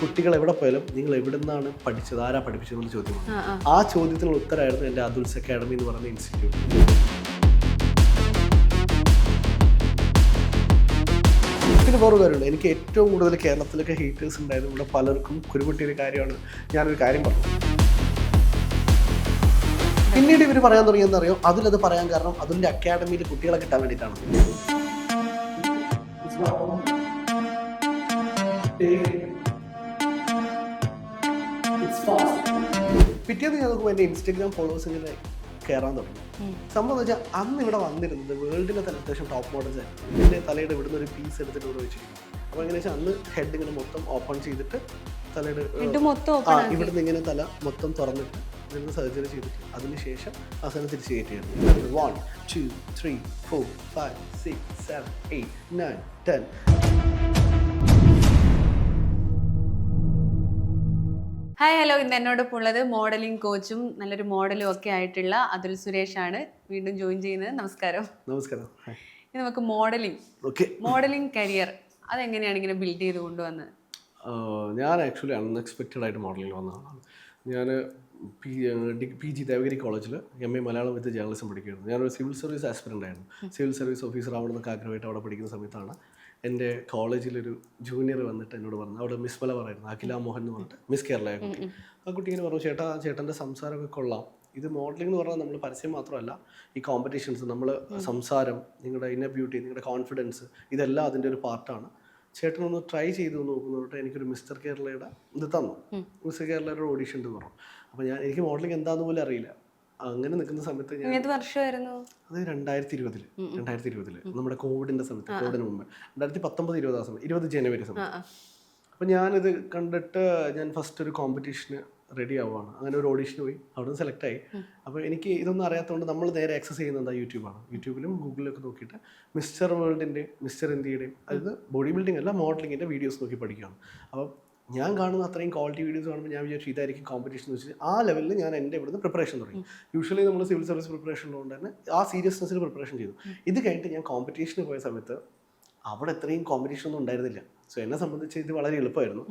കുട്ടികൾ എവിടെ പോയാലും നിങ്ങൾ എവിടെ നിന്നാണ് പഠിച്ചത്? ആരാ പഠിപ്പിച്ചതെന്നുള്ള ചോദ്യമാണ്. ആ, ചോദ്യത്തിനുള്ള ഉത്തരമായിരുന്നു എന്റെ അതുൽസ് അക്കാഡമി എന്ന് പറയുന്ന ഇൻസ്റ്റിറ്റ്യൂട്ട്. പിന്നെ വേറെ കാര്യമുണ്ട്. എനിക്ക് ഏറ്റവും കൂടുതൽ കേരളത്തിലൊക്കെ ഹീറ്റേഴ്സ് ഉണ്ടായിരുന്നു ഇവിടെ പലർക്കും കുരുപൊട്ടിയൊരു കാര്യമാണ്. ഞാനൊരു കാര്യം പറഞ്ഞു. പിന്നീട് ഇവർ പറയാൻ തുടങ്ങിയെന്ന് അറിയോ? അതിലത് പറയാൻ കാരണം അതിന്റെ അക്കാഡമിയിൽ കുട്ടികളെ കിട്ടാൻ വേണ്ടിയിട്ടാണ്. പിറ്റേന്ന് ഞാൻ നോക്കുമ്പോൾ എന്റെ ഇൻസ്റ്റഗ്രാം ഫോളോവേഴ്സ് ഇങ്ങനെ കയറാൻ തുടങ്ങി. സംഭവം എന്ന് വെച്ചാൽ അന്ന് ഇവിടെ വന്നിരുന്നത് വേൾഡിലെ തന്നെ അത്യാവശ്യം ടോപ്പ് മോഡൽസ് ആയിരുന്നു. എന്റെ തലയുടെ ഇവിടുന്ന് ഒരു പീസ് എടുത്തിട്ട് ഇവിടെ വെച്ചിരിക്കും അപ്പോൾ എങ്ങനെ വെച്ചാൽ അന്ന് ഹെഡ് ഇങ്ങനെ മൊത്തം ഓപ്പൺ ചെയ്തിട്ട് തലയുടെ ഇവിടുന്ന് ഇങ്ങനെ തല മൊത്തം തുറന്നിട്ട് ഇതിന് സർജറി ചെയ്തിട്ട് അതിനുശേഷം അവസാനം തിരിച്ച് കയറ്റിയാണ് one two three four five six seven eight nine ten hi hello ഇന്ന് എന്നോടൊപ്പം ഉള്ളത് മോഡലിംഗ് കോച്ചും നല്ലൊരു മോഡലും ഒക്കെ ആയിട്ടുള്ള അതുൽ സുരേഷ് ആണ് വീണ്ടും ജോയിൻ ചെയ്യുന്നത്. നമസ്കാരം. നമസ്കാരം. ഇനി നമുക്ക് മോഡലിംഗ് ഓക്കെ മോഡലിംഗ് കരിയർ അതെങ്ങനെയാണ് ഇങ്ങനെ ബിൽഡ് ചെയ്ത് കൊണ്ടുവന്നത്? ഞാൻ ആക്ച്വലി അൺഎക്സ്പെക്റ്റഡ് ആയിട്ട് മോഡലിംഗ് വന്ന ആളാണ്. ഞാൻ പി പി ജി ദേവഗിരി കോളേജിൽ M A Malayalam with journalism പഠിക്കുകയായിരുന്നു. ഞാനൊരു സിവിൽ സർവീസ് ആസ്പിറന്റ് ആയിരുന്നു. സിവിൽ സർവീസ് ഓഫീസർ ആവണമെന്നൊക്കെ ആഗ്രഹമായിട്ട് അവിടെ പഠിക്കുന്ന സമയത്താണ് എന്റെ കോളേജിലൊരു ജൂനിയർ വന്നിട്ട് എന്നോട് പറഞ്ഞു. അവിടെ മിസ് പല പറയുന്നു അഖില മോഹൻ എന്ന് പറഞ്ഞിട്ട്. മിസ് കേരള കുട്ടി. ആ കുട്ടി ഇങ്ങനെ പറഞ്ഞു ചേട്ടാ ചേട്ടന്റെ സംസാരമൊക്കെ കൊള്ളാം. ഇത് മോഡലിംഗ് എന്ന് പറഞ്ഞാൽ നമ്മൾ പരസ്യം മാത്രമല്ല ഈ കോമ്പറ്റീഷൻസ് നമ്മൾ സംസാരം നിങ്ങളുടെ ഇന്നർ ബ്യൂട്ടി നിങ്ങളുടെ കോൺഫിഡൻസ് ഇതെല്ലാം അതിന്റെ ഒരു പാർട്ടാണ്. ചേട്ടനൊന്ന് ട്രൈ ചെയ്ത് നോക്കുന്നതോട്ട് എനിക്കൊരു മിസ്റ്റർ കേരളയുടെ ഇത് തന്നു. മിസ്റ്റർ കേരളയുടെ ഓഡീഷൻ എന്ന് പറഞ്ഞു. അപ്പോൾ ഞാൻ എനിക്ക് മോഡലിംഗ് എന്താണെന്ന് പോലും അറിയില്ല. അങ്ങനെ നിൽക്കുന്ന സമയത്ത് ഞാൻ ഏത് വർഷമായിരുന്നു? അത് രണ്ടായിരത്തി ഇരുപതിൽ രണ്ടായിരത്തി ഇരുപതിൽ നമ്മുടെ കോവിഡിന്റെ സമയത്ത് കോവിഡിന് മുമ്പ്. രണ്ടായിരത്തി പത്തൊമ്പത് ഇരുപത് ആ സമയം ഇരുപത് ജനുവരി സമയത്ത് ആ. അപ്പോൾ ഞാനിത് കണ്ടിട്ട് ഞാൻ ഫസ്റ്റ് ഒരു കോമ്പറ്റീഷന് റെഡി ആവുകയാണ് അങ്ങനെ ഒരു ഓഡീഷന് പോയി. അവിടെ നിന്ന് സെലക്ട് ആയി അപ്പോൾ എനിക്ക് ഇതൊന്നും അറിയാത്തതുകൊണ്ട് നമ്മൾ നേരെ ആക്സസ് ചെയ്യുന്നത് യൂട്യൂബാണ്. യൂട്യൂബിലും ഗൂഗിളിലൊക്കെ നോക്കിയിട്ട് മിസ്റ്റർ വേൾഡിന്റെ മിസ്റ്റർ ഇന്ത്യയുടെയും അതായത് ബോഡി ബിൽഡിംഗ് അല്ല മോഡലിങ്ങിന്റെ വീഡിയോസ് നോക്കി പഠിക്കുകയാണ് അപ്പോൾ ഞാൻ കാണുന്ന അത്രയും ക്വാളിറ്റി വീഡിയോസ് കാണുമ്പോൾ ഞാൻ വിചാരിച്ചു ഇതായിരിക്കും കോമ്പറ്റീഷൻ എന്ന് വെച്ചാൽ ആ ലെവലിൽ ഞാൻ എന്റെ ഇവിടുന്ന് പ്രിപ്പറേഷൻ തുടങ്ങി. യൂഷ്വലി നമ്മൾ സിവിൽ സർവീസ് പ്രിപ്പറേഷൻ ഉള്ളതുകൊണ്ട് തന്നെ ആ സീരിയസ്നെസ്സിൽ പ്രിപ്പറേഷൻ ചെയ്തു. ഇത് കഴിഞ്ഞിട്ട് ഞാൻ കോമ്പറ്റീഷന് പോയ സമയത്ത് അവിടെ ഇത്രയും കോമ്പറ്റീഷൻ ഒന്നും ഉണ്ടായിരുന്നില്ല. സോ എന്നെ സംബന്ധിച്ച് ഇത് വളരെ എളുപ്പമായിരുന്നു.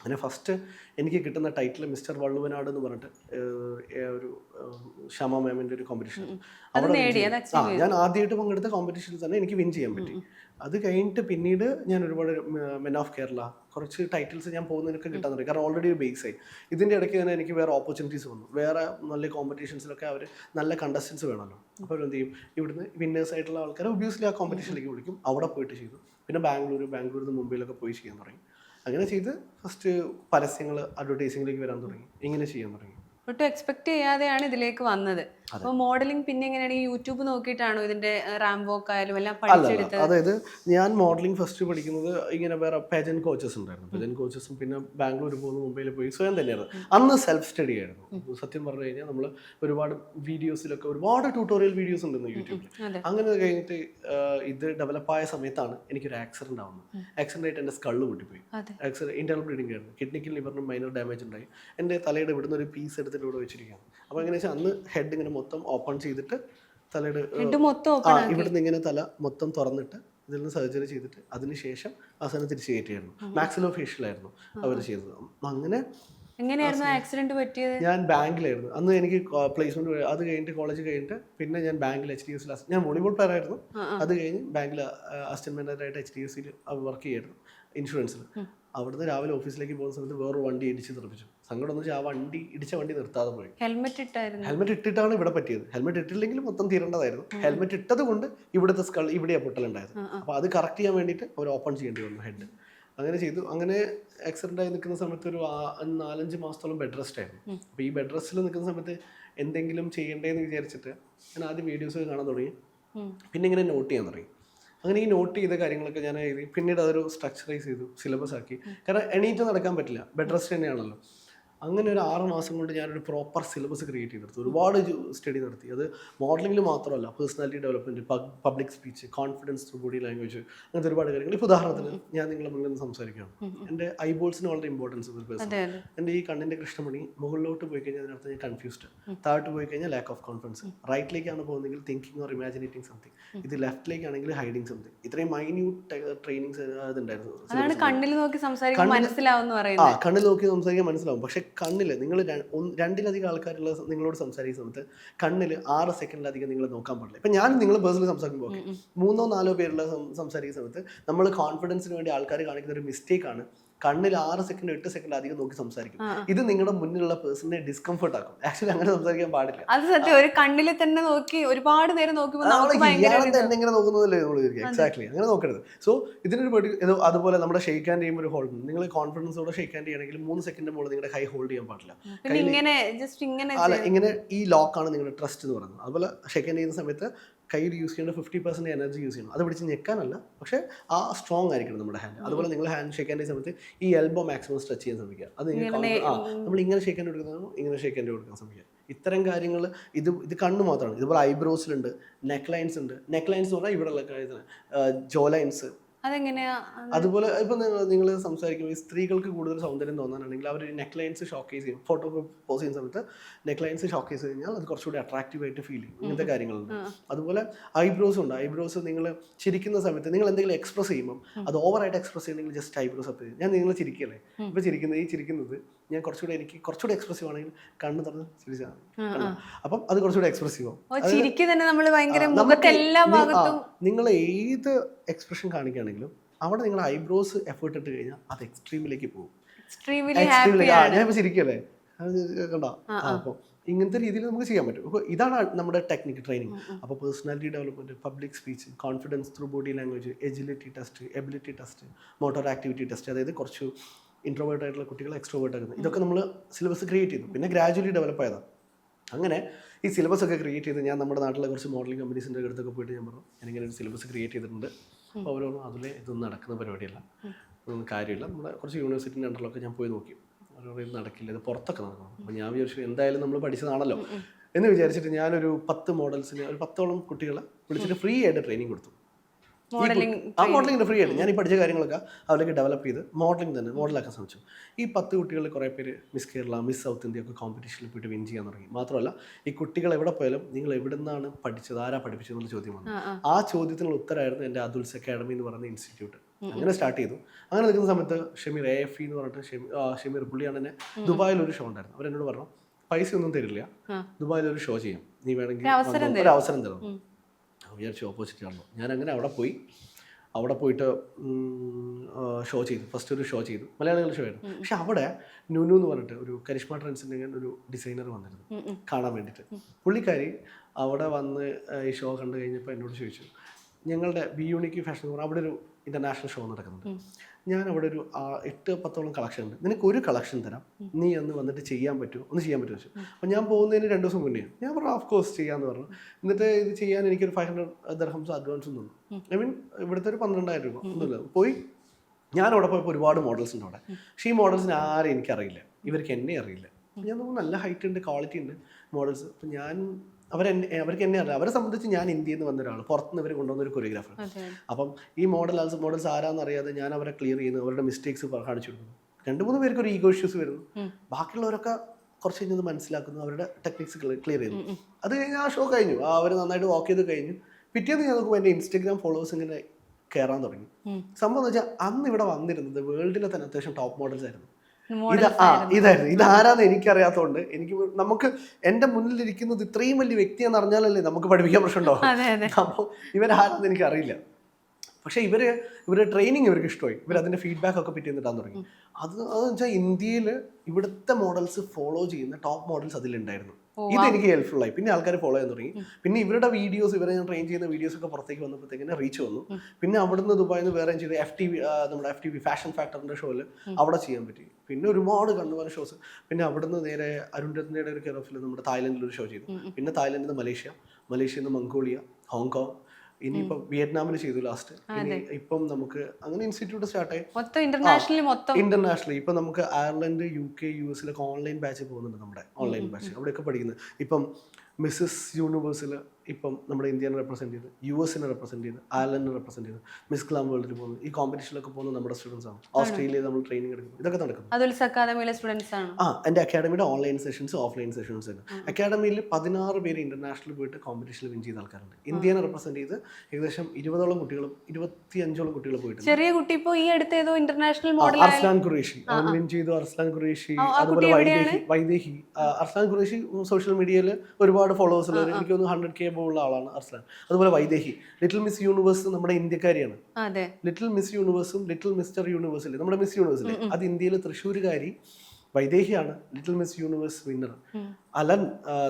അങ്ങനെ ഫസ്റ്റ് എനിക്ക് കിട്ടുന്ന ടൈറ്റിൽ മിസ്റ്റർ വള്ളുവനാട് എന്ന് പറഞ്ഞിട്ട് ഒരു ഷമ മാമിന്റെ ഒരു കോമ്പറ്റീഷൻ അവിടെ ആ ഞാൻ ആദ്യമായിട്ട് പങ്കെടുത്ത കോമ്പറ്റീഷനിൽ തന്നെ എനിക്ക് വിൻ ചെയ്യാൻ പറ്റി. അത് കഴിഞ്ഞിട്ട് പിന്നീട് ഞാൻ ഒരുപാട് മെൻ ഓഫ് കേരള കുറച്ച് ടൈറ്റിൽസ് ഞാൻ പോകുന്നതിനൊക്കെ കിട്ടാൻ തുടങ്ങി കാരണം ഓൾറെഡി ഒരു ബേസ് ആയി. ഇതിന്റെ ഇടയ്ക്ക് തന്നെ എനിക്ക് വേറെ ഓപ്പർച്യൂണിറ്റീസ് വന്നു. വേറെ നല്ല കോമ്പറ്റീഷൻസിലൊക്കെ അവർ നല്ല കണ്ടസ്റ്റൻസ് വേണമല്ലോ. അപ്പോൾ എന്ത് ചെയ്യും? ഇവിടുന്ന് വിന്നേഴ്സ് ആയിട്ടുള്ള ആൾക്കാരെ ഒബിയസ്ലി ആ കോമ്പറ്റീഷനിലേക്ക് വിളിക്കും. അവിടെ പോയിട്ട് ചെയ്തു. പിന്നെ ബാംഗ്ലൂർ ബാംഗ്ലൂരിൽ നിന്ന് മുംബൈയിലൊക്കെ പോയി ചെയ്യാൻ തുടങ്ങി. അങ്ങനെ ചെയ്ത് ഫസ്റ്റ് പരസ്യങ്ങൾ അഡ്വർടൈസിങ്ങിലേക്ക് വരാൻ തുടങ്ങി. ഇങ്ങനെ ചെയ്യാൻ തുടങ്ങി. ഒട്ടും എക്സ്പെക്ട് ചെയ്യാതെയാണ് ഇതിലേക്ക് വന്നത്. അപ്പോൾ മോഡലിംഗ് പിന്നെ എങ്ങനെയാണ് യൂട്യൂബ് നോക്കിയിട്ടാണോ ഇതിന്റെ റാംബോ ആയാലും എല്ലാം. പഠിച്ചെടുത്തത് അതായത് ഞാൻ മോഡലിംഗ് ഫസ്റ്റ് പഠിക്കുന്നത് ഇങ്ങനെ വേറെ പേജൻ കോച്ചസ് ഉണ്ടായിരുന്നു. പേജൻ കോച്ചസും പിന്നെ ബാംഗ്ലൂർ പോകുന്നു മുംബൈയിൽ പോയി. സ്വയം തന്നെയായിരുന്നു അന്ന് സെൽഫ് സ്റ്റഡി ആയിരുന്നു. സത്യം പറഞ്ഞു കഴിഞ്ഞാൽ നമ്മൾ ഒരുപാട് വീഡിയോസിലൊക്കെ ഒരുപാട് ട്യൂട്ടോറിയൽ വീഡിയോസ് ഉണ്ടെന്ന് യൂട്യൂബിൽ അങ്ങനെ കഴിഞ്ഞിട്ട് ഇത് ഡെവലപ്പായ സമയത്താണ് എനിക്കൊരു ആക്സിഡന്റ് ആവുന്നത്. ആക്സിഡന്റ് ആയിട്ട് എന്റെ സ്കള്ള് പൊട്ടിപ്പോയി. ആക്സിഡന്റ് ഇന്റർണൽ ബ്ലീഡിംഗ് ആയിരുന്നു. കിഡ്നിക്കിൽ ലിവറിനും മൈനർ ഡാമേജ് ഉണ്ടായി. എന്റെ തലയുടെ ഇവിടുന്ന് ഒരു പീസ് എടുത്തിട്ട് ഇവിടെ വെച്ചിരിക്കുകയാണ്. അപ്പോൾ എങ്ങനെ വെച്ചാൽ അന്ന് ഹെഡ് ഇങ്ങനെ മൊത്തം ഓപ്പൺ ചെയ്തിട്ട് തലയുടെ ആ ഇവിടുന്ന് ഇങ്ങനെ തല മൊത്തം തുറന്നിട്ട് ഇതിൽ നിന്ന് സർജറി ചെയ്തിട്ട് അതിനുശേഷം അവസാനം തിരിച്ചു കയറ്റിയായിരുന്നു മാക്സിലോ ഫേഷ്യലായിരുന്നു അവർ ചെയ്തത്. അങ്ങനെ എങ്ങനെയായിരുന്നു ആക്സിഡന്റ് പറ്റിയത്? ഞാൻ ബാങ്കിലായിരുന്നു. അന്ന് എനിക്ക് പ്ലേസ്മെന്റ് അത് കഴിഞ്ഞിട്ട് കോളേജ് കഴിഞ്ഞിട്ട് പിന്നെ ഞാൻ ബാങ്കിൽ എച്ച് ഡി എസ് ഞാൻ വോളിബോൾ പ്ലെയർ ആയിരുന്നു അത് കഴിഞ്ഞ് ബാങ്കിൽ അസിസ്റ്റന്റ് മാനേജറായിട്ട് എച്ച് ഡി എസ് സിയിൽ വർക്ക് ചെയ്യായിരുന്നു. ഇൻഷുറൻസിൽ അവിടുന്ന് രാവിലെ ഓഫീസിലേക്ക് പോകുന്ന സമയത്ത് വേറൊരു വണ്ടി ഇടിച്ച് തെറിപ്പിച്ചു. സങ്കടം എന്ന് വെച്ചാൽ ആ വണ്ടി ഇടിച്ച വണ്ടി നിർത്താതെ പോയി. ഹെൽമെറ്റ് ഇട്ടായിരുന്നു. ഹെൽമെറ്റ് ഇട്ടിട്ടാണ് ഇവിടെ പറ്റിയത്. ഹെൽമെറ്റ് ഇട്ടില്ലെങ്കിൽ മൊത്തം തീരേണ്ടതായിരുന്നു. ഹെൽമെറ്റ് ഇട്ടത് കൊണ്ട് ഇവിടുത്തെ സ്കൾ ഇവിടെയാണ് പൊട്ടലുണ്ടായത്. അപ്പോൾ അത് കറക്റ്റ് ചെയ്യാൻ വേണ്ടിയിട്ട് അവർ ഓപ്പൺ ചെയ്യേണ്ടി വന്നു ഹെഡ് അങ്ങനെ ചെയ്തു. അങ്ങനെ ആക്സിഡന്റ് ആയി നിൽക്കുന്ന സമയത്ത് ഒരു നാലഞ്ച് മാസത്തോളം ബെഡ് റെസ്റ്റ് ആയിരുന്നു. അപ്പോൾ ഈ ബെഡ് റെസ്റ്റിൽ നിൽക്കുന്ന സമയത്ത് എന്തെങ്കിലും ചെയ്യണ്ടേന്ന് വിചാരിച്ചിട്ട് ഞാൻ ആദ്യം വീഡിയോസ് കാണാൻ തുടങ്ങി. പിന്നെ ഇങ്ങനെ നോട്ട് ചെയ്യാൻ തുടങ്ങി. അങ്ങനെ ഈ നോട്ട് ചെയ്ത കാര്യങ്ങളൊക്കെ ഞാൻ എഴുതി. പിന്നീട് അതൊരു സ്ട്രക്ചറൈസ് ചെയ്തു സിലബസ് ആക്കി. കാരണം എണീറ്റ് നടക്കാൻ പറ്റില്ല. ബെഡ് റെസ്റ്റ് തന്നെയാണല്ലോ. അങ്ങനെ ഒരു ആറ് മാസം കൊണ്ട് ഞാനൊരു പ്രോപ്പർ സിലബസ് ക്രിയേറ്റ് ചെയ്തെടുത്തു. ഒരുപാട് സ്റ്റഡി നടത്തി. അത് മോഡലിംഗിൽ മാത്രമല്ല personality development public speech confidence through body language അങ്ങനത്തെ ഒരുപാട് കാര്യങ്ങൾ. ഇപ്പോൾ ഉദാഹരണത്തിന് ഞാൻ നിങ്ങളെ മുന്നിൽ നിന്ന് സംസാരിക്കുകയാണ്. എന്റെ ഐബോൾസിന് വളരെ ഇമ്പോർട്ടൻസ് ഒരു പേഴ്സൺ എന്റെ ഈ കണ്ണിന്റെ കൃഷ്ണമണി മുകളിലോട്ട് പോയി കഴിഞ്ഞാൽ അതിനർത്ഥം ഞാൻ കൺഫ്യൂസ്ഡ് താഴോട്ട് പോയി കഴിഞ്ഞാൽ ലാക്ക് ഓഫ് കോൺഫിഡൻസ് റൈറ്റിലേക്കാണ് പോകുന്നതെങ്കിൽ തിങ്കിങ് ഓർ ഇമാജിനേറ്റിംഗ് സംതിങ് ഇത് ലെഫ്റ്റിലേക്കാണെങ്കിൽ ഹൈഡിങ് സംതിങ് ഇത്രയും മൈന്യൂട്ട് ട്രെയിനിങ്സ് അതുണ്ടായിരുന്നു. അതാണ് കണ്ണിൽ നോക്കി സംസാരിക്കാൻ കണ്ണില്- മനസ്സിലാവുന്ന ആ കണ്ണിൽ നോക്കി സംസാരിക്കാൻ മനസ്സിലാവും. പക്ഷെ കണ്ണിൽ നിങ്ങൾ രണ്ടിലധികം ആൾക്കാരുള്ള നിങ്ങളോട് സംസാരിക്കുന്ന സമയത്ത് കണ്ണിൽ ആറ് സെക്കൻഡിലധികം നിങ്ങൾ നോക്കാൻ പാടില്ല. ഇപ്പം ഞാൻ നിങ്ങൾ ബസ്സിൽ സംസാരിക്കുമ്പോൾ മൂന്നോ നാലോ പേരുള്ള സംസാരിക്കുന്ന സമയത്ത് നമ്മൾ കോൺഫിഡൻസിന് വേണ്ടി ആൾക്കാർ കാണിക്കുന്ന ഒരു മിസ്റ്റേക്കാണ് ആണ് കണ്ണിൽ ആറ് സെക്കൻഡ് എട്ട് സെക്കൻഡ് അധികം നോക്കി സംസാരിക്കും. ഇത് നിങ്ങളുടെ മുന്നിലുള്ള പേഴ്സണിനെ ഡിസ്കംഫർട്ട് ആക്കും. ആക്ച്വലി അങ്ങനെ സംസാരിക്കാൻ പാടില്ല. അത് സത്യം ഒരു കണ്ണിൽ തന്നെ നോക്കി ഒരുപാട് നേരം നോക്കുമ്പോൾ നോക്കുന്നതല്ലേ നമ്മൾ എക്സാക്ട്ലി അങ്ങനെ നോക്കരുത്. സോ ഇതിനൊരു അതുപോലെ നമ്മുടെ ഷെയ്ക്ക് ഹാൻഡ് ചെയ്യുമ്പോൾ ഒരു ഹോൾഡ് നിങ്ങൾ കോൺഫിഡൻസോടെ ഷെയ്ക്ക് ഹാൻഡ് ചെയ്യണമെങ്കിൽ മൂന്ന് സെക്കൻഡ് മുകളിൽ നിങ്ങളുടെ കൈ ഹോൾഡ് ചെയ്യാൻ പാടില്ല. ഇങ്ങനെ ജസ്റ്റ് ഇങ്ങനെ ഇങ്ങനെ ഈ ലോക്കാണ് നിങ്ങളുടെ ട്രസ്റ്റ് എന്ന് പറയുന്നത്. അതുപോലെ ഷെയ്ക്ക് ഹാൻഡ് ചെയ്യുന്ന സമയത്ത് കയ്യിൽ യൂസ് ചെയ്യേണ്ട ഫിഫ്റ്റി പെർസെന്റ് എനർജി യൂസ് ചെയ്യണം. അത് പിടിച്ച് ഞെക്കാനല്ല പക്ഷേ ആ സ്ട്രോങ് ആയിരിക്കണം നമ്മുടെ ഹാൻഡ് അതുപോലെ നിങ്ങൾ ഹാൻഡ് ഷേക്ക് ഹാൻഡ് ചെയ്യുന്ന സമയത്ത് ഈ എൽബോ മാക്സിമം സ്ട്രെച്ച് ചെയ്യാൻ ശ്രമിക്കുക. അത് നിങ്ങൾ ആ നമ്മൾ ഇങ്ങനെ ഷെയ്ക്ക് ഹാൻഡ് കൊടുക്കുന്നതാണോ ഇങ്ങനെ ഷെയ്ക്ക് ഹാൻഡ് കൊടുക്കാൻ ശ്രമിക്കുക. ഇത്തരം കാര്യങ്ങൾ ഇത് ഇത് കണ്ണ് മാത്രമാണ്. ഇതുപോലെ ഐബ്രോസിലുണ്ട് നെക്ക് ലൈൻസ് ഉണ്ട്. നെക്ക് ലൈൻസ് എന്ന് പറഞ്ഞാൽ ഇവിടെയുള്ള കാര്യത്തിന് ജോ ലൈൻസ് അതെങ്ങനെയാ? അതുപോലെ ഇപ്പൊ നിങ്ങൾ സംസാരിക്കുമ്പോൾ ഈ സ്ത്രീകൾക്ക് കൂടുതൽ സൗന്ദര്യം തോന്നാനാണെങ്കിൽ അവർ നെക്ക് ലൈൻസ് ഷോക്കേസ് ചെയ്യും. ഫോട്ടോ പോസ് ചെയ്യുന്ന സമയത്ത് നെക്ക് ലൈൻസ് ഷോക്കേസ് കഴിഞ്ഞാൽ അത് കുറച്ചുകൂടി അട്രാക്റ്റീവ് ആയിട്ട് ഫീൽ ചെയ്യും. ഇങ്ങനത്തെ കാര്യങ്ങളുണ്ട്. അതുപോലെ ഐബ്രോസ് ഉണ്ട്. ഐബ്രോസ് നിങ്ങൾ ചിരിക്കുന്ന സമയത്ത് നിങ്ങൾ എന്തെങ്കിലും എക്സ്പ്രസ് ചെയ്യുമ്പോൾ അത് ഓവറായിട്ട് എക്സ്പ്രസ് ചെയ്യുന്നെങ്കിൽ ജസ്റ്റ് ഐബ്രോസ് അപ്പ് ചെയ്യും. ഞാൻ നിങ്ങൾ ചിരിക്കല്ലേ? ഇപ്പൊ ചിരിക്കുന്നത് ഈ ചിരിക്കുന്നത് ഞാൻ കുറച്ചുകൂടെ എനിക്ക് കുറച്ചുകൂടെ എക്സ്പ്രസീവ് ആണെങ്കിൽ കണ്ണ് തുറന്ന് ചിരിച്ചാണ് അപ്പം അത് കുറച്ചുകൂടെ എക്സ്പ്രസീവ് ആവും. നിങ്ങൾ ഏത് എക്സ്പ്രഷൻ കാണിക്കുകയാണെങ്കിലും അവിടെ നിങ്ങൾ ഐബ്രോസ് എഫേർട്ട് ഇട്ട് കഴിഞ്ഞാൽ അത് എക്സ്ട്രീമിലേക്ക് പോകും. ഞാൻ ചിരിക്കല്ലേ കണ്ടോ? അപ്പോൾ ഇങ്ങനത്തെ രീതിയിൽ നമുക്ക് ചെയ്യാൻ പറ്റും. അപ്പോൾ ഇതാണ് നമ്മുടെ ടെക്നിക് ട്രെയിനിങ് അപ്പോൾ personality development public speech confidence through body language agility test ability test motor activity test അതായത് കുറച്ച് ഇൻട്രോവേർട്ട് ആയിട്ടുള്ള കുട്ടികൾ എക്സ്ട്രോവേർട്ട് ആക്കുന്നത് ഇതൊക്കെ നമ്മൾ സിലബസ് ക്രിയേറ്റ് ചെയ്തു പിന്നെ ഗ്രാജുവലി ഡെവലപ്പ് ആയതാണ് അങ്ങനെ ഈ സിലബസ് ഒക്കെ ക്രിയേറ്റ് ചെയ്ത് ഞാൻ നമ്മുടെ നാട്ടിലെ കുറച്ച് മോഡലിംഗ് കമ്പനീസിന്റെ അടുത്തൊക്കെ പോയിട്ട് ഞാൻ പറഞ്ഞു ഞാനിങ്ങനെ ഒരു സിലബസ് ക്രിയേറ്റ് ചെയ്തിട്ടുണ്ട്. അപ്പോൾ അവരോടും അതിലെ ഇതൊന്നും നടക്കുന്ന പരിപാടിയല്ല. അതൊന്നും കാര്യമില്ല. നമ്മുടെ കുറച്ച് യൂണിവേഴ്സിറ്റിന്റെ അണ്ടറിലൊക്കെ ഞാൻ പോയി നോക്കി. അവരോട് ഇത് നടക്കില്ല ഇത് പുറത്തൊക്കെ നടക്കണം. അപ്പോൾ ഞാൻ വിചാരിച്ചു എന്തായാലും നമ്മൾ പഠിച്ചതാണല്ലോ. എന്ന് വിചാരിച്ചിട്ട് ഞാനൊരു പത്ത് മോഡൽസിന് ഒരു പത്തോളം കുട്ടികളെ വിളിച്ചിട്ട് ഫ്രീ ആയിട്ട് ട്രെയിനിങ് കൊടുത്തു. ആ മോഡലിംഗ് ഫ്രീ ആണ് ഞാൻ ഈ പഠിച്ച കാര്യങ്ങളൊക്കെ അവരൊക്കെ ഡെവലപ്പ് ചെയ്ത് മോഡലിംഗ് തന്നെ മോഡലാക്കാൻ ശ്രമിച്ചു. ഈ പത്ത് കുട്ടികൾ കുറേ പേര് miss Kerala miss south India ഒക്കെ കോമ്പറ്റീഷനിൽ പോയിട്ട് വിൻ ചെയ്യാൻ തുടങ്ങി. മാത്രമല്ല ഈ കുട്ടികൾ എവിടെ പോയാലും നിങ്ങൾ എവിടെ നിന്നാണ് പഠിച്ചത് ആരാ പഠിപ്പിച്ചത് എന്നുള്ള ചോദ്യം വന്നു. ആ, ചോദ്യത്തിനുള്ള ഉത്തരമായിരുന്നു എന്റെ അതുൽസ് അക്കാഡമി എന്ന് പറയുന്ന ഇൻസ്റ്റിറ്റ്യൂട്ട് അങ്ങനെ സ്റ്റാർട്ട് ചെയ്തു. അങ്ങനെ നിൽക്കുന്ന സമയത്ത് ഷമീർ എ എഫ് എന്ന് പറഞ്ഞിട്ട് ഷമീർ പുള്ളിയാണ് എന്നെ ദുബായിൽ ഒരു ഷോ ഉണ്ടായിരുന്നു. അവരെന്നോട് പറഞ്ഞു പൈസ ഒന്നും തരില്ല. ദുബായിൽ ഒരു ഷോ ചെയ്യാം. നീ വേണമെങ്കിൽ ഒരു അവസരം വന്നോ. ഒരു അവസരം തരണം ഞാൻ വിചാരിച്ചു ഓപ്പോസിറ്റ് ആണല്ലോ ഞാൻ അങ്ങനെ അവിടെ പോയി. അവിടെ പോയിട്ട് ഷോ ചെയ്തു. ഫസ്റ്റ് ഒരു ഷോ ചെയ്തു. മലയാളികളുടെ ഷോ ആയിരുന്നു. പക്ഷെ അവിടെ നുനു എന്ന് പറഞ്ഞിട്ട് ഒരു കരിഷ്മ ട്രെൻസിന്റെ ഒരു ഡിസൈനർ വന്നിരുന്നു. കാണാൻ വേണ്ടിയിട്ട്. പുള്ളിക്കാരി അവിടെ വന്ന് ഈ ഷോ കണ്ടു കഴിഞ്ഞപ്പോൾ എന്നോട് ചോദിച്ചു ഞങ്ങളുടെ ബി യൂണിക്ക് ഫാഷൻ അവിടെ ഒരു ഇന്റർനാഷണൽ ഷോ നടക്കുന്നുണ്ട്. ഞാൻ അവിടെ ഒരു എട്ട് പത്തോളം കളക്ഷൻ ഉണ്ട്. നിനക്ക് ഒരു കളക്ഷൻ തരാം നീ അന്ന് വന്നിട്ട് ചെയ്യാൻ പറ്റുമോ? ഒന്ന് ചെയ്യാൻ പറ്റുമോ? ചോദിച്ചു. അപ്പോൾ ഞാൻ പോകുന്നതിന് രണ്ട് ദിവസം മുന്നേ. ഞാൻ പറഞ്ഞു ഓഫ് കോഴ്സ് ചെയ്യാമെന്ന് പറഞ്ഞു. എന്നിട്ട് ഇത് ചെയ്യാൻ എനിക്കൊരു ഫൈവ് ഹൺഡ്രഡ് ദർഹംസ് അഡ്വാൻസ് തന്നു. ഐ മീൻ ഇവിടുത്തെ ഒരു പന്ത്രണ്ടായിരം രൂപ. ഒന്നുമില്ല. പോയി. ഞാൻ അവിടെ പോയപ്പോൾ ഒരുപാട് മോഡൽസ് ഉണ്ട് അവിടെ. പക്ഷേ ഈ മോഡൽസിന് ആരും എനിക്കറിയില്ല. ഇവർക്ക് എന്നെ അറിയില്ല. ഞാൻ നോക്കുമ്പോൾ നല്ല ഹൈറ്റ് ഉണ്ട് ക്വാളിറ്റി ഉണ്ട് മോഡൽസ് അപ്പം ഞാൻ അവരെന്നെ അവർക്ക് എന്നെ അറിയാം. അവരെ സംബന്ധിച്ച് ഞാൻ ഇന്ത്യയിൽ നിന്ന് വന്ന ഒരാൾ പുറത്തുനിന്ന് ഇവർ കൊണ്ടുവന്ന ഒരു കൊറിയോഗ്രാഫർ അപ്പം ഈ മോഡൽ ആൾസ് മോഡൽസ് ആരാന്ന് അറിയാതെ ഞാൻ അവരെ ക്ലിയർ ചെയ്യുന്നു. അവരുടെ മിസ്റ്റേക്സ് കാണിച്ചു കൊടുക്കുന്നു. രണ്ട് മൂന്ന് പേർക്ക് ഒരു ഈഗോ ഇഷ്യൂസ് വരുന്നു. ബാക്കിയുള്ളവരൊക്കെ കുറച്ച് കഴിഞ്ഞത് മനസ്സിലാക്കുന്നു. അവരുടെ ടെക്നിക്സ് ക്ലിയർ ചെയ്യുന്നു. അത് കഴിഞ്ഞ് ആ ഷോ കഴിഞ്ഞു. അവർ നന്നായിട്ട് വാക്ക് ചെയ്ത് കഴിഞ്ഞു. പിറ്റേന്ന് ഞാൻ നോക്കുമ്പോൾ എന്റെ ഇൻസ്റ്റഗ്രാം ഫോളോവേഴ്സ് ഇങ്ങനെ കയറാൻ തുടങ്ങി. സംഭവം എന്ന് വെച്ചാൽ അന്ന് ഇവിടെ വന്നിരുന്നത് വേൾഡിലെ തന്നെ അത്യാവശ്യം ടോപ്പ് മോഡൽസ് ആയിരുന്നു. ഇത് ആ ഇതായിരുന്നു. ഇത് ആരാന്ന് എനിക്കറിയാത്തതുകൊണ്ട് എനിക്ക് നമുക്ക് എന്റെ മുന്നിലിരിക്കുന്നത് ഇത്രയും വലിയ വ്യക്തിയെന്ന് അറിഞ്ഞാലല്ലേ നമുക്ക് പഠിപ്പിക്കാൻ പ്രശ്നമുണ്ടോ അതെ അതെ. അപ്പോൾ ഇവരാരെന്ന് എനിക്കറിയില്ല. പക്ഷേ ഇവർ ഇവരുടെ ട്രെയിനിങ് ഇവർക്ക് ഇഷ്ടമായി. ഇവർ അതിന്റെ ഫീഡ്ബാക്ക് ഒക്കെ പിറ്റേന്ന് ഇടാൻ തുടങ്ങി. അത് അതെന്ന് വെച്ചാൽ ഇന്ത്യയിൽ ഇവിടുത്തെ മോഡൽസ് ഫോളോ ചെയ്യുന്ന ടോപ്പ് മോഡൽസ് അതിലുണ്ടായിരുന്നു. ഇത് എനിക്ക് ഹെൽപ്ഫുൾ ആയി. പിന്നെ ആൾക്കാർ ഫോളോ ചെയ്യാൻ തുടങ്ങി. പിന്നെ ഇവരുടെ വീഡിയോസ് ഇവരെ ഞാൻ ട്രെയിൻ ചെയ്യുന്ന വീഡിയോസ് ഒക്കെ പുറത്തേക്ക് വന്നപ്പോഴത്തേക്ക് റീച്ച് വന്നു. പിന്നെ അവിടുന്ന് ദുബായിൽ നിന്ന് വേറെ ചെയ്ത് എഫ് ടി വി നമ്മുടെ എഫ് ടി വി ഫാഷൻ ഫാക്ടറിന്റെ ഷോയിൽ അവിടെ ചെയ്യാൻ പറ്റി. പിന്നെ ഒരുപാട് കണ്ണുപോലെ ഷോസ് പിന്നെ അവിടുന്ന് നേരെ അരുൺ രത്നയുടെ ഒരു കെയർ ഓഫിൽ നമ്മുടെ തായ്ലൻഡിൽ ഒരു ഷോ ചെയ്തു. പിന്നെ തായ്ലൻഡിൽ നിന്ന് മലേഷ്യ മലേഷ്യയിൽ നിന്ന് മംഗോളിയ ഹോങ്കോങ് ഇനിയിപ്പം വിയറ്റ്നാമിന് ചെയ്തു ലാസ്റ്റ് ഇപ്പം നമുക്ക് അങ്ങനെ ഇൻസ്റ്റിറ്റ്യൂട്ട് സ്റ്റാർട്ട് ആയി. മൊത്തം ഇന്റർനാഷണലി ഇപ്പൊ ഇന്റർനാഷണലി ഇപ്പം നമുക്ക് അയർലൻഡ് യു കെ യു എസിലൊക്കെ ഓൺലൈൻ ബാച്ച് പോകുന്നുണ്ട് നമ്മുടെ ഓൺലൈൻ ബാച്ച് അവിടെയൊക്കെ പഠിക്കുന്നത് ഇപ്പം മിസ്സസ് യൂണിവേഴ്സിൽ ഇപ്പം നമ്മുടെ ഇന്ത്യനെ റെപ്രസെന്റ് ചെയ്ത് യു എസിനെ റെപ്രസെന്റ് ചെയ്ത് അയർലൻഡിനെ റെപ്രസെന്റ് ചെയ്ത് മിസ് ക്ലാം വേൾഡിൽ പോകുന്നത് ഈ കോമ്പറ്റീഷനിലൊക്കെ പോകുന്നത് നമ്മുടെ സ്റ്റുഡൻസ് ആണ്. ഓസ്ട്രേലിയയിൽ നമ്മൾ ട്രെയിനിങ് എടുക്കുന്നത് ഇതൊക്കെ നടക്കുന്നു. അതുൽസ് അക്കാദമിയിലെ സ്റ്റുഡൻസ് ആണ്? ആ എന്റെ അക്കാഡമിയുടെ ഓൺലൈൻ സെഷൻസ് ഓഫ്ലൈൻ സെഷൻസ് ഉണ്ട് അക്കാഡമിയിൽ പതിനാറ് പേര് ഇന്റർനാഷണൽ പോയിട്ട് കോമ്പറ്റീഷനിൽ വിൻ ചെയ്ത ആൾക്കാരുണ്ട്. ഇന്ത്യനെ റെപ്രസെന്റ് ചെയ്ത് ഏകദേശം ഇരുപതോളം കുട്ടികളും ഇരുപത്തി അഞ്ചോളം കുട്ടികൾ പോയിട്ടുണ്ട്. ചെറിയ കുട്ടി ഇപ്പോൾ ഈ അടുത്ത് ഏതോ ഇന്റർനാഷണൽ മോഡൽ അർസ്ലാൻ ഖുറേഷി. അവൻ വിൻ ചെയ്തു അർസ്ലാൻ ഖുറേഷി അതുപോലെ വൈദേഹി വൈദേഹി. അർസ്ലാൻ ഖുറേഷി സോഷ്യൽ മീഡിയയിൽ ഒരുപാട് ഫോളോവേഴ്സ് ഉള്ള എനിക്ക് തോന്നുന്നു ഹൺഡ്രഡ് കെ ഉള്ള ആളാണ് അർസ്ലാൻ അതുപോലെ വൈദേഹി. ലിറ്റിൽ മിസ് യൂണിവേഴ്സ് നമ്മുടെ ഇന്ത്യക്കാരിയാണ്. ലിറ്റിൽ മിസ് യൂണിവേഴ്സും ലിറ്റിൽ മിസ്റ്റർ യൂണിവേഴ്സില്ലേ നമ്മുടെ മിസ് യൂണിവേഴ്സിലെ അത് ഇന്ത്യയിലെ തൃശ്ശൂരുകാരി വൈദേഹിയാണ് little miss universe winner Alan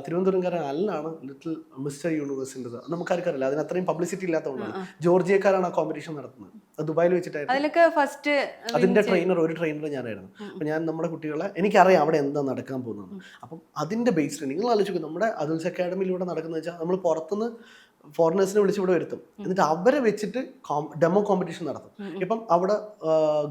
തിരുവനന്തപുരംകാരൻ അലനാണ് ലിറ്റിൽ മിസ്റ്റർ യൂണിവേഴ്സിന്റെത് നമുക്കാർക്കറിയില്ല. അതിന് അത്രയും പബ്ലിസിറ്റി ഇല്ലാത്തതുകൊണ്ടാണ്. ജോർജിയക്കാരാണ് ആ കോമ്പറ്റീഷൻ നടത്തുന്നത്. അത് ദുബായിൽ വെച്ചിട്ടായിരുന്നു. ഫസ്റ്റ് അതിന്റെ ട്രെയിനർ ഒരു ട്രെയിനർ ഞാനായിരുന്നു. അപ്പൊ ഞാൻ നമ്മുടെ കുട്ടികളെ എനിക്കറിയാം അവിടെ എന്താ നടക്കാൻ പോകുന്നത് അപ്പം അതിന്റെ ബേസിൽ നിങ്ങൾ ആലോചിക്കും നമ്മുടെ അതുൽസ് അക്കാഡമിയിലൂടെ നടക്കുന്ന വെച്ചാൽ നമ്മൾ പുറത്തുനിന്ന് ഫോറിനേഴ്സിനെ വിളിച്ച് ഇവിടെ വരുത്തും. എന്നിട്ട് അവരെ വെച്ചിട്ട് ഡെമോ കോമ്പറ്റീഷൻ നടത്തും. ഇപ്പം അവിടെ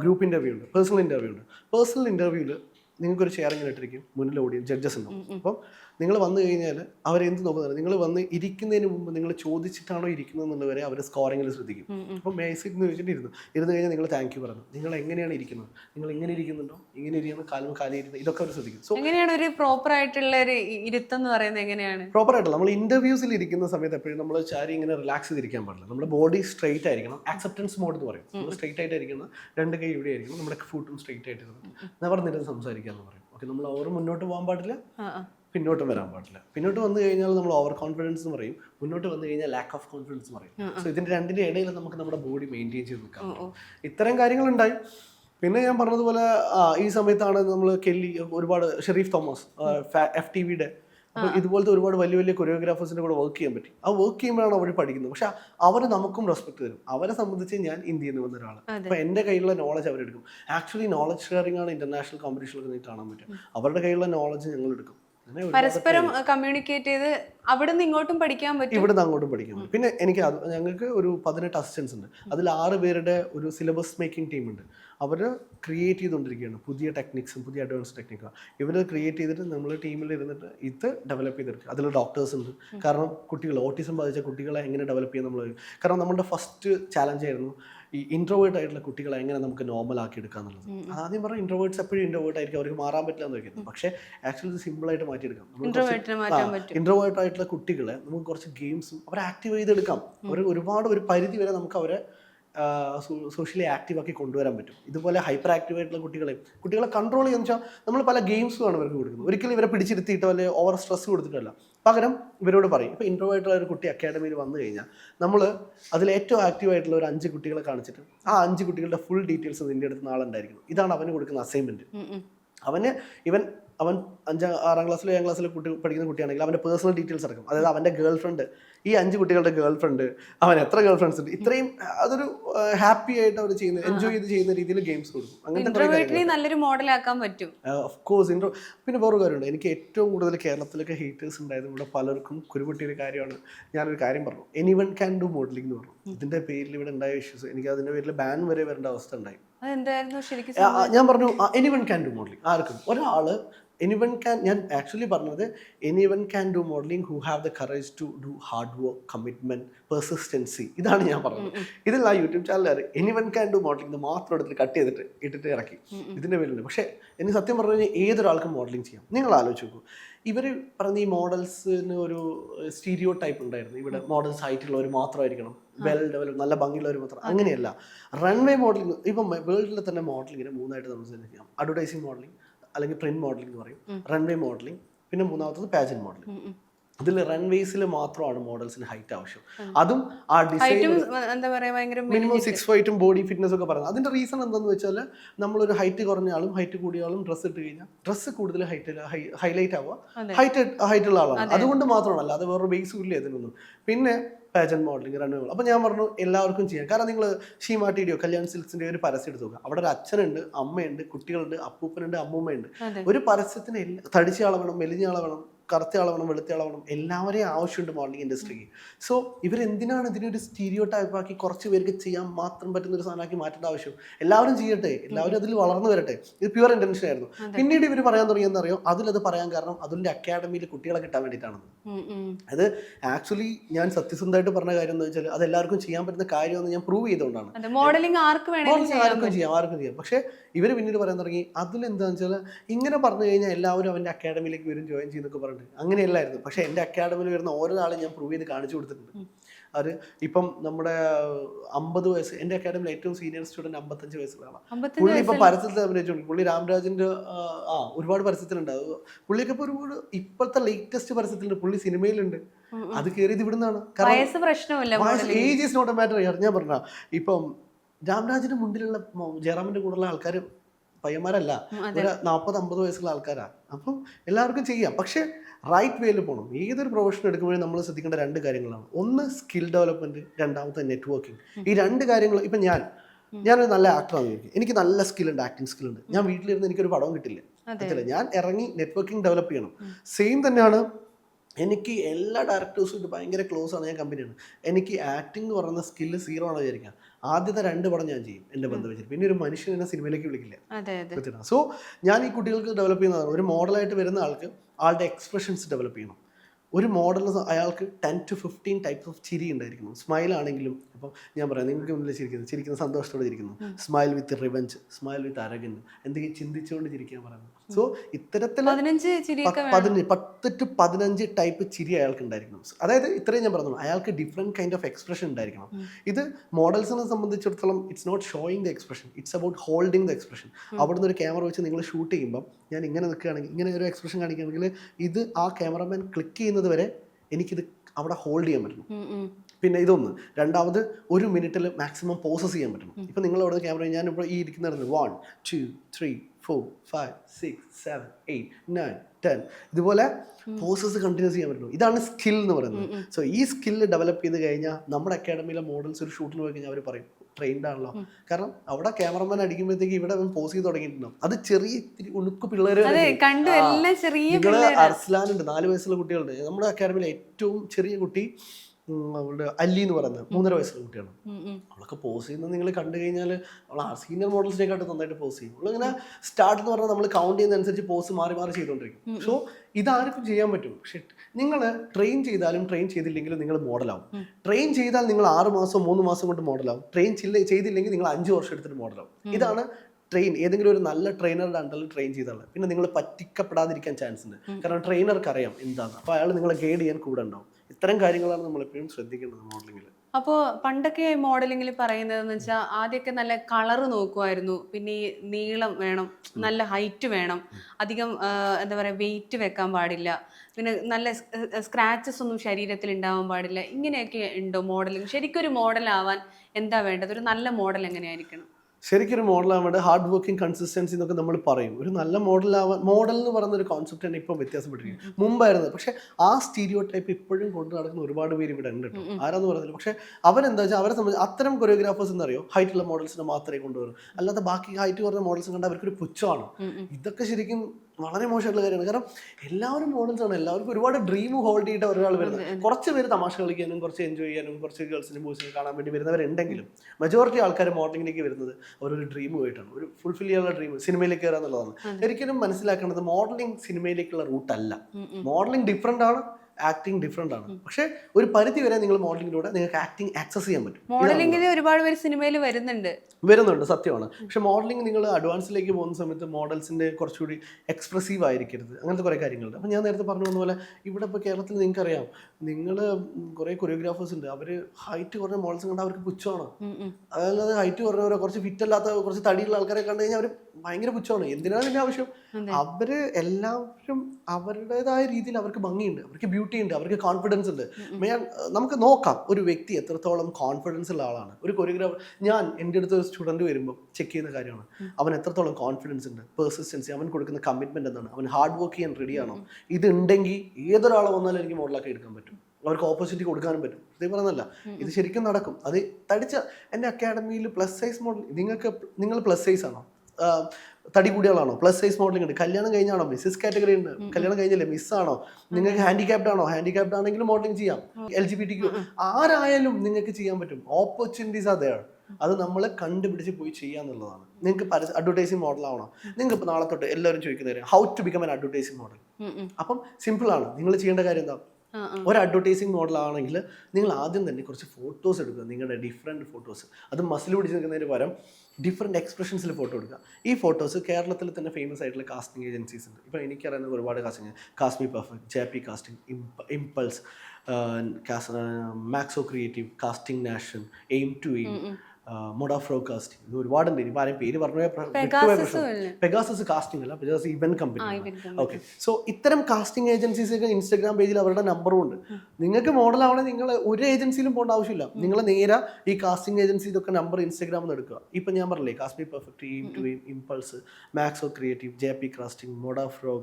ഗ്രൂപ്പ് ഇന്റർവ്യൂ ഉണ്ട് പേഴ്സണൽ ഇന്റർവ്യൂ ഉണ്ട്. പേഴ്സണൽ ഇന്റർവ്യൂവിൽ നിങ്ങൾക്കൊരു ചെയർ ഇങ്ങനെ ഇട്ടിരിക്കും. മുന്നിൽ ഓഡിയൻസ് ജഡ്ജസ് ഉണ്ടാവും. അപ്പം നിങ്ങൾ വന്നു കഴിഞ്ഞാൽ അവരെന്ത് നോക്കുന്നത് നിങ്ങൾ വന്ന് ഇരിക്കുന്നതിന് മുമ്പ് നിങ്ങൾ ചോദിച്ചിട്ടാണോ ഇരിക്കുന്നത് എന്നുള്ളവരെ അവർ സ്കോറിങ്ങിൽ ശ്രദ്ധിക്കും. അപ്പം മേസിൽ എന്ന് ചോദിച്ചിട്ട് ഇരുന്നു. ഇരുന്ന് കഴിഞ്ഞാൽ നിങ്ങൾ താങ്ക് യു പറഞ്ഞു. നിങ്ങൾ എങ്ങനെയാണ് ഇരിക്കുന്നത്? നിങ്ങൾ ഇങ്ങനെ ഇരിക്കുന്നുണ്ടോ? ഇങ്ങനെ ഇരിക്കുന്നു കാലും കാലി ഇരുന്ന് ഇതൊക്കെ അവർ ശ്രദ്ധിക്കും. സോ എങ്ങനെയാണ് ഒരു പ്രോപ്പർ ആയിട്ടുള്ള ഒരു ഇരുത്തം എന്ന് പറയുന്നത് എങ്ങനെയാണ്? പ്രോപ്പർ ആയിട്ടുള്ള നമ്മൾ ഇന്റർവ്യൂസിൽ ഇരിക്കുന്ന സമയത്ത് എപ്പോഴും നമ്മൾ ചാരി ഇങ്ങനെ റിലാക്സ് ചെയ്തിരിക്കാൻ പാടില്ല. നമ്മുടെ ബോഡി സ്ട്രെയിറ്റ് ആയിരിക്കണം. ആക്സെപ്റ്റൻസ് മോഡ് എന്ന് പറയും. നമ്മൾ സ്ട്രെയിറ്റ് ആയിട്ട് ഇരിക്കുന്നത് രണ്ട് കൈ ഇവിടെ ആയിരിക്കണം. നമ്മുടെ ഫുഡും സ്ട്രെയിറ്റ് ആയിട്ട് നിവർന്നിരുന്ന് സംസാരിക്കുക എന്ന് പറയും. ഓക്കെ നമ്മൾ ഓവർ മുന്നോട്ട് പോകാൻ പാടില്ല. പിന്നോട്ടും വരാൻ പാടില്ല. പിന്നോട്ട് വന്നു കഴിഞ്ഞാൽ നമ്മൾ ഓവർ കോൺഫിഡൻസ് എന്ന് പറയും. മുന്നോട്ട് വന്നു കഴിഞ്ഞാൽ ലാക്ക് ഓഫ് കോൺഫിഡൻസ് എന്ന് പറയും. സോ ഇതിന്റെ രണ്ടിന്റെ ഇടയിൽ നമുക്ക് നമ്മുടെ ബോഡി മെയിന്റെയിൻ ചെയ്ത് നിൽക്കാം ഇത്തരം കാര്യങ്ങൾ ഉണ്ടായി പിന്നെ ഞാൻ പറഞ്ഞതുപോലെ ഈ സമയത്താണ് നമ്മൾ കെല്ലി ഒരുപാട് ഷെരീഫ് തോമസ് എഫ് ടി വിയുടെ അപ്പോൾ ഇതുപോലത്തെ ഒരുപാട് വലിയ വലിയ കൊറിയോഗ്രാഫേഴ്സിന്റെ കൂടെ വർക്ക് ചെയ്യാൻ പറ്റി. ആ വർക്ക് ചെയ്യുമ്പോഴാണ് അവർ പഠിക്കുന്നത്. പക്ഷെ അവർ നമുക്കും റെസ്പെക്ട് തരും. അവരെ സംബന്ധിച്ച് ഞാൻ ഇന്ത്യയിൽ നിന്ന് വന്ന ഒരാളാണ്. അപ്പോൾ എന്റെ എന്റെ കയ്യിലുള്ള നോളജ് അവരെടുക്കും. ആക്ച്വലി നോളജ് ഷെയറിംഗ് ആണ് ഇന്റർനാഷണൽ കോമ്പറ്റീഷനിലൊക്കെ നിങ്ങൾക്ക് കാണാൻ പറ്റും അവരുടെ കയ്യിലുള്ള നോളജ് ഞങ്ങൾ എടുക്കും പരസ്പരം കമ്മ്യൂണിക്കേറ്റ് ചെയ്ത് അവിടെ നിന്ന് ഇങ്ങോട്ടും പഠിക്കാൻ പറ്റും? ഇവിടുന്ന് അങ്ങോട്ടും പഠിക്കാൻ പറ്റും. പിന്നെ എനിക്ക് ഞങ്ങൾക്ക് ഒരു പതിനെട്ട് അസിസ്റ്റൻസ് ഉണ്ട്. അതിൽ ആറ് പേരുടെ ഒരു സിലബസ് മേക്കിംഗ് ടീം ഉണ്ട്. അവർ ക്രിയേറ്റ് ചെയ്തുകൊണ്ടിരിക്കുകയാണ്. പുതിയ ടെക്നിക്സും പുതിയ അഡ്വാൻസ് ടെക്നിക്കും ഇവർ ക്രിയേറ്റ് ചെയ്തിട്ട് നമ്മൾ ടീമിൽ ഇരുന്നിട്ട് ഇത് ഡെവലപ്പ് ചെയ്തെടുക്കുക. അതിൽ ഡോക്ടേഴ്സ് ഉണ്ട്. കാരണം കുട്ടികൾ ഓട്ടിസം ബാധിച്ച കുട്ടികളെ എങ്ങനെ ഡെവലപ്പ് ചെയ്യാൻ നമ്മൾ കാരണം നമ്മുടെ ഫസ്റ്റ് ചാലഞ്ച് ആയിരുന്നു ഈ ഇൻട്രോവേർട്ട് ആയിട്ടുള്ള കുട്ടികളെ എങ്ങനെ നമുക്ക് നോർമൽ ആക്കി എടുക്കുക എന്നുള്ളത്. ആദ്യം പറഞ്ഞ ഇൻട്രോവേർട്സ് എപ്പോഴും ഇൻട്രോവേർട്ട് ആയിരിക്കും. അവർക്ക് മാറാൻ പറ്റില്ല എന്ന് വയ്ക്കുന്നത് പക്ഷേ ആക്ച്വലി ഇത് സിമ്പിൾ ആയിട്ട് മാറ്റിയെടുക്കാം. ഇൻട്രോവേർട്ട് ആയിട്ടുള്ള കുട്ടികളെ നമുക്ക് കുറച്ച് ഗെയിംസും അവരെ ആക്റ്റീവ് ചെയ്തെടുക്കാം. അവർ ഒരുപാട് ഒരു പരിധി വരെ നമുക്ക് അവരെ സോഷ്യലി ആക്റ്റീവ് ആക്കി കൊണ്ടുവരാൻ പറ്റും. ഇതുപോലെ ഹൈപ്പർ ആക്റ്റീവ് ആയിട്ടുള്ള കുട്ടികളെ കുട്ടികളെ കൺട്രോൾ ചെയ്യുന്ന വെച്ചാൽ നമ്മൾ പല ഗെയിംസുമാണ് ഇവർക്ക് കൊടുക്കുന്നത്. ഒരിക്കലും ഇവരെ പിടിച്ചിരുത്തിയിട്ടോ അല്ലെങ്കിൽ ഓവർ സ്ട്രെസ് കൊടുത്തിട്ടല്ല. പകരം ഇവരോട് പറയും. ഇപ്പോൾ ഇൻട്രോവേർട്ടുള്ള ഒരു കുട്ടി അക്കാഡമിയിൽ വന്നു കഴിഞ്ഞാൽ നമ്മൾ അതിൽ ഏറ്റവും ആക്റ്റീവ് ആയിട്ടുള്ള ഒരു അഞ്ച് കുട്ടികളെ കാണിച്ചിട്ട് ആ അഞ്ച് കുട്ടികളുടെ ഫുൾ ഡീറ്റെയിൽസ് നിന്റെ അടുത്ത് നാളെ ഉണ്ടായിരിക്കും ഇതാണ് അവന് കൊടുക്കുന്ന ഉം. അവന് ഇവൻ അവൻ അഞ്ചാം ആറാം ക്ലാസ്സിലോ ഏഴാം ക്ലാസ്സിലോ കുട്ടി പഠിക്കുന്ന കുട്ടിയാണെങ്കിൽ അവന്റെ പേഴ്സണൽ ഡീറ്റെയിൽസ് അടക്കം. അതായത് അവന്റെ ഗേൾ ഫ്രണ്ട് ഈ അഞ്ച് കുട്ടികളുടെ ഗേൾ ഫ്രണ്ട് അവൻ എത്ര ഗേൾ ഫ്രണ്ട്സ് ഉണ്ട് ഇത്രയും അതൊരു ഹാപ്പി ആയിട്ട് അവർ ചെയ്യുന്ന എൻജോയ് ചെയ്ത് ചെയ്യുന്ന രീതിയിൽ ഗെയിംസ് കൊടുക്കും. അങ്ങനത്തെ നല്ലൊരു മോഡലാക്കാൻ പറ്റും. ഓഫ് കോഴ്സ് ഇൻട്രോ പിന്നെ വേറൊരു കാര്യമുണ്ട്. എനിക്ക് ഏറ്റവും കൂടുതൽ കേരളത്തിലൊക്കെ ഹീറ്റേഴ്സ് ഉണ്ടായത് ഇവിടെ പലർക്കും കുരുപൊട്ടിയൊരു കാര്യമാണ്. ഞാനൊരു കാര്യം പറഞ്ഞു. Any one can do modelling എന്ന് പറഞ്ഞു. ഇതിന്റെ പേരിൽ ഇവിടെ ഉണ്ടായ ഇഷ്യൂസ് എനിക്ക് അതിന്റെ പേരിൽ ബാൻ വരെ വരേണ്ട അവസ്ഥ ഉണ്ടായി. ഞാൻ പറഞ്ഞു any one can do modelling ആർക്കും. ഒരാൾ എനി വൺ ക്യാൻ ഞാൻ ആക്ച്വലി പറഞ്ഞത് anyone can do modelling who have the courage to do hard work commitment persistency ഇതാണ് ഞാൻ പറഞ്ഞത്. ഇതെല്ലാം ആ യൂട്യൂബ് ചാനലുകാർ any one can do modelling ഇത് മാത്രം എടുത്തിട്ട് കട്ട് ചെയ്തിട്ട് ഇട്ടിട്ട് ഇറക്കി. ഇതിന്റെ പേരിലുണ്ട്. പക്ഷേ എനിക്ക് സത്യം പറഞ്ഞു കഴിഞ്ഞാൽ ഏതൊരാൾക്കും മോഡലിംഗ് ചെയ്യാം. നിങ്ങൾ ആലോചിച്ച് നോക്കൂ. ഇവർ പറഞ്ഞ ഈ മോഡൽസിന് ഒരു സ്റ്റീരിയോ ടൈപ്പ് ഉണ്ടായിരുന്നു. ഇവിടെ മോഡൽസ് ആയിട്ടുള്ളവർ മാത്രമായിരിക്കണം. വെൽ ഡെവലപ്പ് നല്ല ഭംഗിയുള്ളവർ മാത്രം. അങ്ങനെയല്ല. റൺവേ മോഡലിംഗ് ഇപ്പം വേൾഡിലെ തന്നെ മോഡലിങ്ങിനെ മൂന്നായിട്ട് നമുക്ക് ചെയ്യാം അഡ്വർടൈസിങ് മോഡലിംഗ് അല്ലെങ്കിൽ പ്രിന്റ് മോഡലിംഗ് എന്ന് പറയും. റൺവേ മോഡലിംഗ് പിന്നെ മൂന്നാമത്തത് പാജൻ മോഡലിംഗ് അതിൽ. റൺവേസിൽ മാത്രമാണ് മോഡൽസിന് ഹൈറ്റ് ആവശ്യം. അതും ആ ഡിസൈൻ മിനിമം സിക്സ് ഫൈറ്റും ബോഡി ഫിറ്റ്നസ് ഒക്കെ പറയുന്നത്. അതിന്റെ റീസൺ എന്താണെന്ന് വെച്ചാൽ നമ്മളൊരു ഹൈറ്റ് കുറഞ്ഞ ആളും ഹൈറ്റ് കൂടിയ ആളും ഡ്രസ്സ് ഇട്ട് കഴിഞ്ഞാൽ ഡ്രസ്സ് കൂടുതൽ ഹൈറ്റ് ഹൈലൈറ്റ് ആവുക. അതെ. ഹൈറ്റ് ഹൈറ്റ് ഉള്ള ആളാണ്. അതുകൊണ്ട് മാത്രമാണല്ലോ അല്ലാതെ വേറൊരു ബേസും ഇല്ല ഇതിനൊന്നും. പിന്നെ പാജൻ മോഡലിംഗ് രണ്ട് അപ്പോൾ ഞാൻ പറഞ്ഞു എല്ലാവർക്കും ചെയ്യാം. കാരണം നിങ്ങൾ ഷീമാ ടിഡിയോ കല്യാൺ സിൽക്സിന്റെ ഒരു പരസ്യം എടുത്ത് നോക്കുക അവിടെ ഒരു അച്ഛനുണ്ട് അമ്മയുണ്ട് കുട്ടികളുണ്ട് അപ്പൂപ്പനുണ്ട് അമ്മൂമ്മയുണ്ട്. ഒരു പരസ്യത്തിന് തടിച്ച ആളെ വേണം മെലിഞ്ഞ ആളെ വേണം കറുത്ത ആളാവണം വെളുത്ത ആളാവണം എല്ലാവരെയും ആവശ്യമുണ്ട് മോഡലിംഗ് ഇൻഡസ്ട്രിക്ക്. സോ ഇവരെന്തിനാണ് ഇതിനൊരു സ്റ്റീരിയോ ടൈപ്പ് ആക്കി കുറച്ച് പേർക്ക് ചെയ്യാൻ മാത്രം പറ്റുന്ന ഒരു സാധനമാക്കി മാറ്റേണ്ട ആവശ്യം? എല്ലാവരും ചെയ്യട്ടെ. എല്ലാവരും അതിൽ വളർന്നു വരട്ടെ. ഇത് പ്യുവർ ഇന്റൻഷൻ ആയിരുന്നു. പിന്നീട് ഇവർ പറയാൻ തുടങ്ങിയെന്നറിയോ? അതിലത് പറയാൻ കാരണം അതിന്റെ അക്കാഡമിയിൽ കുട്ടികളെ കിട്ടാൻ വേണ്ടിയിട്ടാണ്. അത് ആക്ച്വലി ഞാൻ സത്യസന്ധമായിട്ട് പറഞ്ഞ കാര്യം എന്ന് വെച്ചാൽ അത് എല്ലാവർക്കും ചെയ്യാൻ പറ്റുന്ന കാര്യമെന്ന് ഞാൻ പ്രൂവ് ചെയ്തുകൊണ്ടാണ്. മോഡലിംഗ് ആർക്ക് ചെയ്യാം ആർക്കും ചെയ്യാം. പക്ഷേ ഇവർ പിന്നീട് പറയാൻ തുടങ്ങി അതിലെന്താണെന്ന് വെച്ചാൽ ഇങ്ങനെ പറഞ്ഞു കഴിഞ്ഞാൽ എല്ലാവരും അവന്റെ അക്കാഡമിയിലേക്ക് വരും ജോയിൻ ചെയ്യുന്നൊക്കെ പറഞ്ഞിട്ട് അങ്ങനെയല്ലായിരുന്നു. പക്ഷേ എന്റെ അക്കാഡമിയിൽ വരുന്ന ഓരോ ആളും ഞാൻ പ്രൂവ് ചെയ്ത് കാണിച്ചു കൊടുത്തിട്ടുണ്ട്. അത് ഇപ്പം നമ്മുടെ അമ്പത് വയസ്സ് എന്റെ അക്കാഡമിയിൽ ഏറ്റവും സീനിയർ സ്റ്റുഡന്റ് അമ്പത്തഞ്ച് വയസ്സുള്ള ആളാണ് പുള്ളി ഇപ്പൊ പരസ്യത്തിൽ അഭിനയിച്ചുണ്ട് പുള്ളി രാംരാജിന്റെ ആ, ഒരുപാട് പരസ്യത്തിലുണ്ട്. അത് പുള്ളിയൊക്കെ ഇപ്പൊ ഒരുപാട് ഇപ്പോഴത്തെ ലേറ്റസ്റ്റ് പരസ്യത്തിലുണ്ട്. പുള്ളി സിനിമയിലുണ്ട്. അത് കയറിയത് ഇവിടുന്നാണ്. വയസ്സ് പ്രശ്നമില്ല age is not a matter ഞാൻ പറഞ്ഞ ഇപ്പം രാംരാജിന്റെ മുന്നിലുള്ള ജയറാമിന്റെ കൂടെയുള്ള ആൾക്കാർ പയ്യന്മാരല്ല. ഒരു നാൽപ്പത് അമ്പത് വയസ്സുള്ള ആൾക്കാരാണ് അപ്പം എല്ലാവർക്കും ചെയ്യാം. പക്ഷെ റൈറ്റ് വേയിൽ പോകണം ഏതൊരു പ്രൊഫഷൻ എടുക്കുമ്പോഴും നമ്മൾ ശ്രദ്ധിക്കേണ്ട രണ്ട് കാര്യങ്ങളാണ്. ഒന്ന് സ്കിൽ ഡെവലപ്മെന്റ് രണ്ടാമത്തെ നെറ്റ്വർക്കിംഗ് ഈ രണ്ട് കാര്യങ്ങൾ ഇപ്പം ഞാൻ ഞാനൊരു നല്ല ആക്ടറാണ് എനിക്ക്. എനിക്ക് നല്ല സ്കിൽ ഉണ്ട് ആക്ടിങ് സ്കിൽ ഉണ്ട്. ഞാൻ വീട്ടിലിരുന്ന് എനിക്കൊരു പടവും കിട്ടില്ല. ഞാൻ ഇറങ്ങി നെറ്റ്വർക്കിംഗ് ഡെവലപ്പ് ചെയ്യണം. സെയിം തന്നെയാണ് എനിക്ക് എല്ലാ ഡയറക്ടേഴ്സും ഇത് ഭയങ്കര ക്ലോസ് ആണ്. ഞാൻ കമ്പനിയാണ് എനിക്ക് ആക്ടിംഗ് എന്ന് പറയുന്ന സ്കില്ല് സീറോ ആണ് വിചാരിക്കാം. ആദ്യത്തെ രണ്ട് പടം ഞാൻ ചെയ്യും എന്റെ ബന്ധം വെച്ചിട്ട് പിന്നെ ഒരു മനുഷ്യൻ എന്നെ സിനിമയിലേക്ക് വിളിക്കില്ല. സോ ഞാൻ ഈ കുട്ടികൾക്ക് ഡെവലപ്പ് ചെയ്യുന്നതാണ് ഒരു മോഡലായിട്ട് വരുന്ന ആൾക്ക് ആളുടെ എക്സ്പ്രഷൻസ് ഡെവലപ്പ് ചെയ്യണം. ഒരു മോഡൽ അയാൾക്ക് ten to fifteen types of ചിരി ഉണ്ടായിരിക്കണം. സ്മൈൽ ആണെങ്കിലും ഇപ്പം ഞാൻ പറയാം നിങ്ങൾക്ക് മുന്നിൽ ചിരിക്കുന്നത് ചിരിക്കുന്ന സന്തോഷത്തോടെ ചിരിക്കുന്നു. Smile with revenge smile with arrogance എന്തെങ്കിലും ചിന്തിച്ചുകൊണ്ട് ചിരിക്കാൻ പറയുന്നത് സോ ഇത്തരത്തിൽ പതിനഞ്ച് പത്ത് ടു പതിനഞ്ച് ടൈപ്പ് ചിരി അയാൾക്ക് ഉണ്ടായിരിക്കണം. അതായത് ഇത്രയും ഞാൻ പറഞ്ഞു അയാൾക്ക് ഡിഫറെന്റ് കൈൻഡ് ഓഫ് എക്സ്പ്രഷൻ ഉണ്ടായിരിക്കണം. ഇത് മോഡൽസിനെ സംബന്ധിച്ചിടത്തോളം it's not showing the expression it's about holding the expression അവിടുന്ന് ഒരു ക്യാമറ വെച്ച് നിങ്ങൾ ഷൂട്ട് ചെയ്യുമ്പോൾ ഞാൻ ഇങ്ങനെ നിൽക്കുകയാണെങ്കിൽ ഇങ്ങനെ ഒരു എക്സ്പ്രഷൻ കാണിക്കുകയാണെങ്കിൽ ഇത് ആ ക്യാമറമാൻ ക്ലിക്ക് ചെയ്യുന്നത് വരെ എനിക്കിത് അവിടെ ഹോൾഡ് ചെയ്യാൻ പറ്റണം. പിന്നെ ഇതൊന്ന്. രണ്ടാമത് ഒരു മിനിറ്റിൽ മാക്സിമം പോസസ് ചെയ്യാൻ പറ്റണം ഇപ്പം നിങ്ങൾ അവിടെ ക്യാമറ ഞാനിപ്പോൾ ഈ ഇരിക്കുന്നിടത്ത് one two three four five six seven eight nine ten ഇതുപോലെ പ്രോസസ്സ് കണ്ടിന്യൂസ് ചെയ്യാൻ പറ്റും ഇതാണ് സ്കിൽ എന്ന് പറയുന്നത്. സോ ഈ സ്കില്ല് ഡെവലപ്പ് ചെയ്ത് കഴിഞ്ഞാൽ നമ്മുടെ അക്കാഡമിയിലെ മോഡൽസ് ഒരു ഷൂട്ടിന് പോയി കഴിഞ്ഞാൽ അവർ പറയും ട്രെയിൻഡ് ആണല്ലോ. കാരണം അവിടെ ക്യാമറമാൻ അടിക്കുമ്പോഴത്തേക്ക് ഇവിടെ അവൻ പോസ് ചെയ്ത് തുടങ്ങിയിട്ടുണ്ടാവും. അത് ചെറിയ ഇത്തിരി ഉണുക്ക് പിള്ളേർ നിങ്ങൾ അർസ്ലാൻ ഉണ്ട് നാല് വയസ്സുള്ള കുട്ടികളുണ്ട്. നമ്മുടെ അക്കാഡമിയിലെ ഏറ്റവും ചെറിയ കുട്ടി അവളുടെ അല്ലി എന്ന് പറയുന്നത്. മൂന്നര വയസ്സുള്ള കുട്ടിയാണ്. അവളൊക്കെ പോസ് ചെയ്യുന്നത് നിങ്ങൾ കണ്ടു കഴിഞ്ഞാൽ അവൾ ആ സീനിയർ മോഡൽസിനെക്കാട്ട് നന്നായിട്ട് പോസ് ചെയ്യും. അവളിങ്ങനെ സ്റ്റാർട്ട് എന്ന് പറഞ്ഞാൽ നമ്മൾ കൗണ്ട് ചെയ്യുന്നതനുസരിച്ച് പോസ് മാറി മാറി ചെയ്തുകൊണ്ടിരിക്കും. സോ ഇതാർക്കും ചെയ്യാൻ പറ്റും. പക്ഷെ നിങ്ങൾ ട്രെയിൻ ചെയ്താലും ട്രെയിൻ ചെയ്തില്ലെങ്കിലും നിങ്ങൾ മോഡലാവും ട്രെയിൻ ചെയ്താൽ നിങ്ങൾ ആറ് മാസം മൂന്ന് മാസം കൊണ്ട് മോഡലാവും ട്രെയിൻ ചെയ്തില്ലെങ്കിൽ നിങ്ങൾ അഞ്ച് വർഷം എടുത്തിട്ട് മോഡലാവും ഇതാണ് ട്രെയിൻ ഏതെങ്കിലും ഒരു നല്ല ട്രെയിനറുടെ അണ്ടറിൽ ട്രെയിൻ ചെയ്താൽ പിന്നെ നിങ്ങൾ പറ്റിക്കപ്പെടാതിരിക്കാൻ ചാൻസ് ഉണ്ട്. കാരണം ട്രെയിനർക്ക് അറിയാം എന്താണ് അപ്പോൾ അയാൾ നിങ്ങളെ ഗൈഡ് ചെയ്യാൻ കൂടെ ഉണ്ടാവും. ഇത്തരം കാര്യങ്ങളാണ് നമ്മൾ എപ്പോഴും ശ്രദ്ധിക്കേണ്ടത് മോഡലിംഗിൽ അപ്പോ പണ്ടൊക്കെ മോഡലിംഗിൽ പറയുന്നതെന്ന് വെച്ചാൽ ആദ്യമൊക്കെ നല്ല കളർ നോക്കുമായിരുന്നു പിന്നെ ഈ നീളം വേണം നല്ല ഹൈറ്റ് വേണം. അധികം എന്താ പറയുക വെയിറ്റ് വെക്കാൻ പാടില്ല. പിന്നെ നല്ല സ്ക്രാച്ചസ് ഒന്നും ശരീരത്തിൽ ഉണ്ടാവാൻ പാടില്ല. ഇങ്ങനെയൊക്കെ ഉണ്ടോ മോഡലിംഗ് ശരിക്കും ഒരു മോഡലാവാൻ എന്താ വേണ്ടത്? ഒരു നല്ല മോഡൽ എങ്ങനെയായിരിക്കണം? ശരിക്കൊരു മോഡലാവാൻ വേണ്ടി ഹാർഡ് വർക്കിംഗ് കൺസിസ്റ്റൻസി എന്നൊക്കെ നമ്മൾ പറയും. ഒരു നല്ല മോഡലാവാൻ മോഡൽ എന്ന് പറയുന്ന ഒരു കോൺസെപ്റ്റ് തന്നെ ഇപ്പം വ്യത്യാസപ്പെട്ടിരിക്കും മുമ്പായിരുന്നു. പക്ഷേ ആ സ്റ്റീരിയോ ടൈപ്പ് ഇപ്പോഴും കൊണ്ടു നടക്കുന്ന ഒരുപാട് പേര് ഇവിടെ ഉണ്ട് കേട്ടോ ആരാന്ന് പറയുന്നില്ല പക്ഷേ അവരെന്താ വെച്ചാൽ അവരെ സംബന്ധിച്ച് അത്തരം കൊറിയോഗ്രാഫേഴ്സ് എന്നറിയോ ഹൈറ്റുള്ള മോഡൽസിനെ മാത്രമേ കൊണ്ടുവരൂ. അല്ലാതെ ബാക്കി ഹൈറ്റ് കുറഞ്ഞ മോഡൽസ് കണ്ട അവർക്കൊരു പുച്ഛമാണ്. ഇതൊക്കെ ശരിക്കും വളരെ മോശമായിട്ടുള്ള കാര്യമാണ്. കാരണം എല്ലാവരും മോഡൽസ് ആണ്. എല്ലാവർക്കും ഒരുപാട് ഡ്രീം ഹോൾഡ് ചെയ്തിട്ട് ഒരാൾ വരുന്നത്. കുറച്ച് പേര് തമാശ കളിക്കാനും കുറച്ച് എൻജോയ് ചെയ്യാനും കുറച്ച് ഗേൾസിനും ബോയ്സിനും കാണാൻ വേണ്ടി വരുന്നവരുണ്ടെങ്കിലും മെജോറിറ്റി ആൾക്കാർ മോഡലിംഗിലേക്ക് വരുന്നത് അവരൊരു ഡ്രീം ആയിട്ടാണ്. ഒരു ഫുൾഫിൽ ചെയ്യാനുള്ള ഡ്രീം സിനിമയിലേക്ക് കയറുക എന്നുള്ളതാണ് ഒരിക്കലും മനസ്സിലാക്കേണ്ടത് മോഡലിംഗ് സിനിമയിലേക്കുള്ള റൂട്ടല്ല മോഡലിംഗ് ഡിഫറെന്റ് ആണ്. ആക്ടിങ് ഡിഫറെന്റ് ആണ്. പക്ഷെ ഒരു പരിധി വരെ നിങ്ങൾ മോഡലിംഗിലൂടെ നിങ്ങൾക്ക് ആക്ടിങ് ആക്സസ് ചെയ്യാൻ പറ്റും. മോഡലിംഗിൽ ഒരുപാട് പേര് സിനിമയിൽ വരുന്നുണ്ട്. വരുന്നുണ്ട് സത്യമാണ്. പക്ഷെ മോഡലിംഗ് നിങ്ങൾ അഡ്വാൻസിലേക്ക് പോകുന്ന സമയത്ത് മോഡൽസിന്റെ കുറച്ചുകൂടി എക്സ്പ്രസീവ് ആയിരിക്കരുത്. അങ്ങനത്തെ കുറേ കാര്യങ്ങളുണ്ട്. അപ്പം ഞാൻ നേരത്തെ പറഞ്ഞു പോകുന്ന പോലെ ഇവിടെ ഇപ്പോൾ കേരളത്തിൽ നിങ്ങൾക്കറിയാം നിങ്ങൾ കുറേ കൊറിയോഗ്രാഫേഴ്സ് ഉണ്ട്. അവർ ഹൈറ്റ് കുറഞ്ഞ മോഡൽസ് കണ്ടാൽ അവർക്ക് പുച്ഛമാണ്. അതല്ലാതെ ഹൈറ്റ് കുറഞ്ഞവരെ കുറച്ച് ഫിറ്റ് അല്ലാത്ത കുറച്ച് തടിയുള്ള ആൾക്കാരെ കണ്ടു കഴിഞ്ഞാൽ അവർ ഭയങ്കര പുച്ഛമാണ്. എന്തിനാണ് ഇതിന്റെ ആവശ്യം? അവർ എല്ലാവരും അവരുടേതായ രീതിയിൽ അവർക്ക് ഭംഗിയുണ്ട്. അവർക്ക് ബ്യൂട്ടി ഉണ്ട് അവർക്ക് കോൺഫിഡൻസ് ഉണ്ട്. ഞാൻ നമുക്ക് നോക്കാം ഒരു വ്യക്തി എത്രത്തോളം കോൺഫിഡൻസ് ഉള്ള ആളാണ്. ഒരു കൊറിയോഗ്രാഫർ ഞാൻ എന്റെ അടുത്ത് ഒരു സ്റ്റുഡന്റ് വരുമ്പോൾ ചെക്ക് ചെയ്യുന്ന കാര്യമാണ്. അവൻ എത്രത്തോളം കോൺഫിഡൻസ് ഉണ്ട് പേഴ്സിസ്റ്റൻസി അവൻ കൊടുക്കുന്ന കമ്മിറ്റ്മെന്റ് എന്താണ്? അവൻ ഹാർഡ് വർക്ക് ചെയ്യാൻ ആണോ? ഇതുണ്ടെങ്കിൽ ഏതൊരാളെ വന്നാലും എനിക്ക് മോഡലാക്കി എടുക്കാൻ പറ്റും. അവർക്ക് ഓപ്പർച്യൂണിറ്റി കൊടുക്കാനും പറ്റും. ഇത് പറഞ്ഞല്ല ഇത് ശരിക്കും നടക്കും. അത് തടിച്ച എന്റെ അക്കാഡമിയിൽ പ്ലസ് സൈസ് മോഡൽ നിങ്ങൾക്ക് നിങ്ങൾ പ്ലസ് സൈസ് ആണോ? തടി കൂടിയാളാണോ പ്ലസ് സൈസ് മോഡലിംഗ് ഉണ്ട്. കല്യാണം കഴിഞ്ഞാണോ? മിസ്സസ് കാറ്റഗറി ഉണ്ട്. കല്യാണം കഴിഞ്ഞില്ലേ? മിസ്സാണോ നിങ്ങൾക്ക് ഹാൻഡിക്യാപ്ഡ് ആണോ? ഹാൻഡിക്യാപ്ഡ് ആണെങ്കിലും മോഡലിംഗ് ചെയ്യാം. എൽ ജി ബി ടി ആരായാലും നിങ്ങൾക്ക് ചെയ്യാൻ പറ്റും. ഓപ്പർച്യൂണിറ്റീസ് അതേ അത് നമ്മൾ കണ്ടുപിടിച്ച് പോയി ചെയ്യുക എന്നുള്ളതാണ്. നിങ്ങൾക്ക് പരസ്യ അഡ്വർടൈസിങ് മോഡലാവണോ നിങ്ങൾക്ക് ഇപ്പോൾ നാളെ തൊട്ട് എല്ലാവരും ചോദിക്കുന്നവരും how to become an advertising model അപ്പം സിമ്പിൾ സിമ്പിളാണ് നിങ്ങൾ ചെയ്യേണ്ട കാര്യം എന്താ. ഒരു അഡ്വർടൈസിങ് മോഡൽ ആണെങ്കിൽ നിങ്ങൾ ആദ്യം തന്നെ കുറച്ച് ഫോട്ടോസ് എടുക്കുക. നിങ്ങളുടെ ഡിഫറെന്റ് ഫോട്ടോസ് അത് മസിൽ പിടിച്ച് നിൽക്കുന്നതിന് പകരം ഡിഫറെന്റ് എക്സ്പ്രഷൻസിൽ ഫോട്ടോ എടുക്കുക. ഈ ഫോട്ടോസ് കേരളത്തിൽ തന്നെ ഫേമസ് ആയിട്ടുള്ള കാസ്റ്റിംഗ് ഏജൻസീസ് ഉണ്ട്. ഇപ്പോൾ എനിക്കറിയുന്ന ഒരുപാട് casting cast me perfect J P casting impulse Maxo creative casting nation aim to aim മൊഡാഫ്രോ casting. ഇത് ഒരുപാടുണ്ട്. ഇനി ആരെയും പേര് പറഞ്ഞു പെഗാസസ് കാസ്റ്റിംഗ് അല്ല Pegasus event company okay so ഇത്തരം കാസ്റ്റിംഗ് ഏജൻസീസ് ഒക്കെ ഇൻസ്റ്റാഗ്രാം പേജിൽ അവരുടെ നമ്പറും ഉണ്ട്. നിങ്ങൾക്ക് മോഡൽ ആവണമെങ്കിൽ നിങ്ങൾ ഒരു ഏജൻസിയിലും പോകേണ്ട ആവശ്യമില്ല. നിങ്ങൾ നേരെ ഈ കാസ്റ്റിംഗ് ഏജൻസി ഇതൊക്കെ നമ്പർ ഇൻസ്റ്റാഗ്രാമിൽ നിന്ന് എടുക്കുക. ഇപ്പം ഞാൻ പറഞ്ഞില്ലേ cast me perfect team to impulse Maxo creative J P casting ഫ്രോ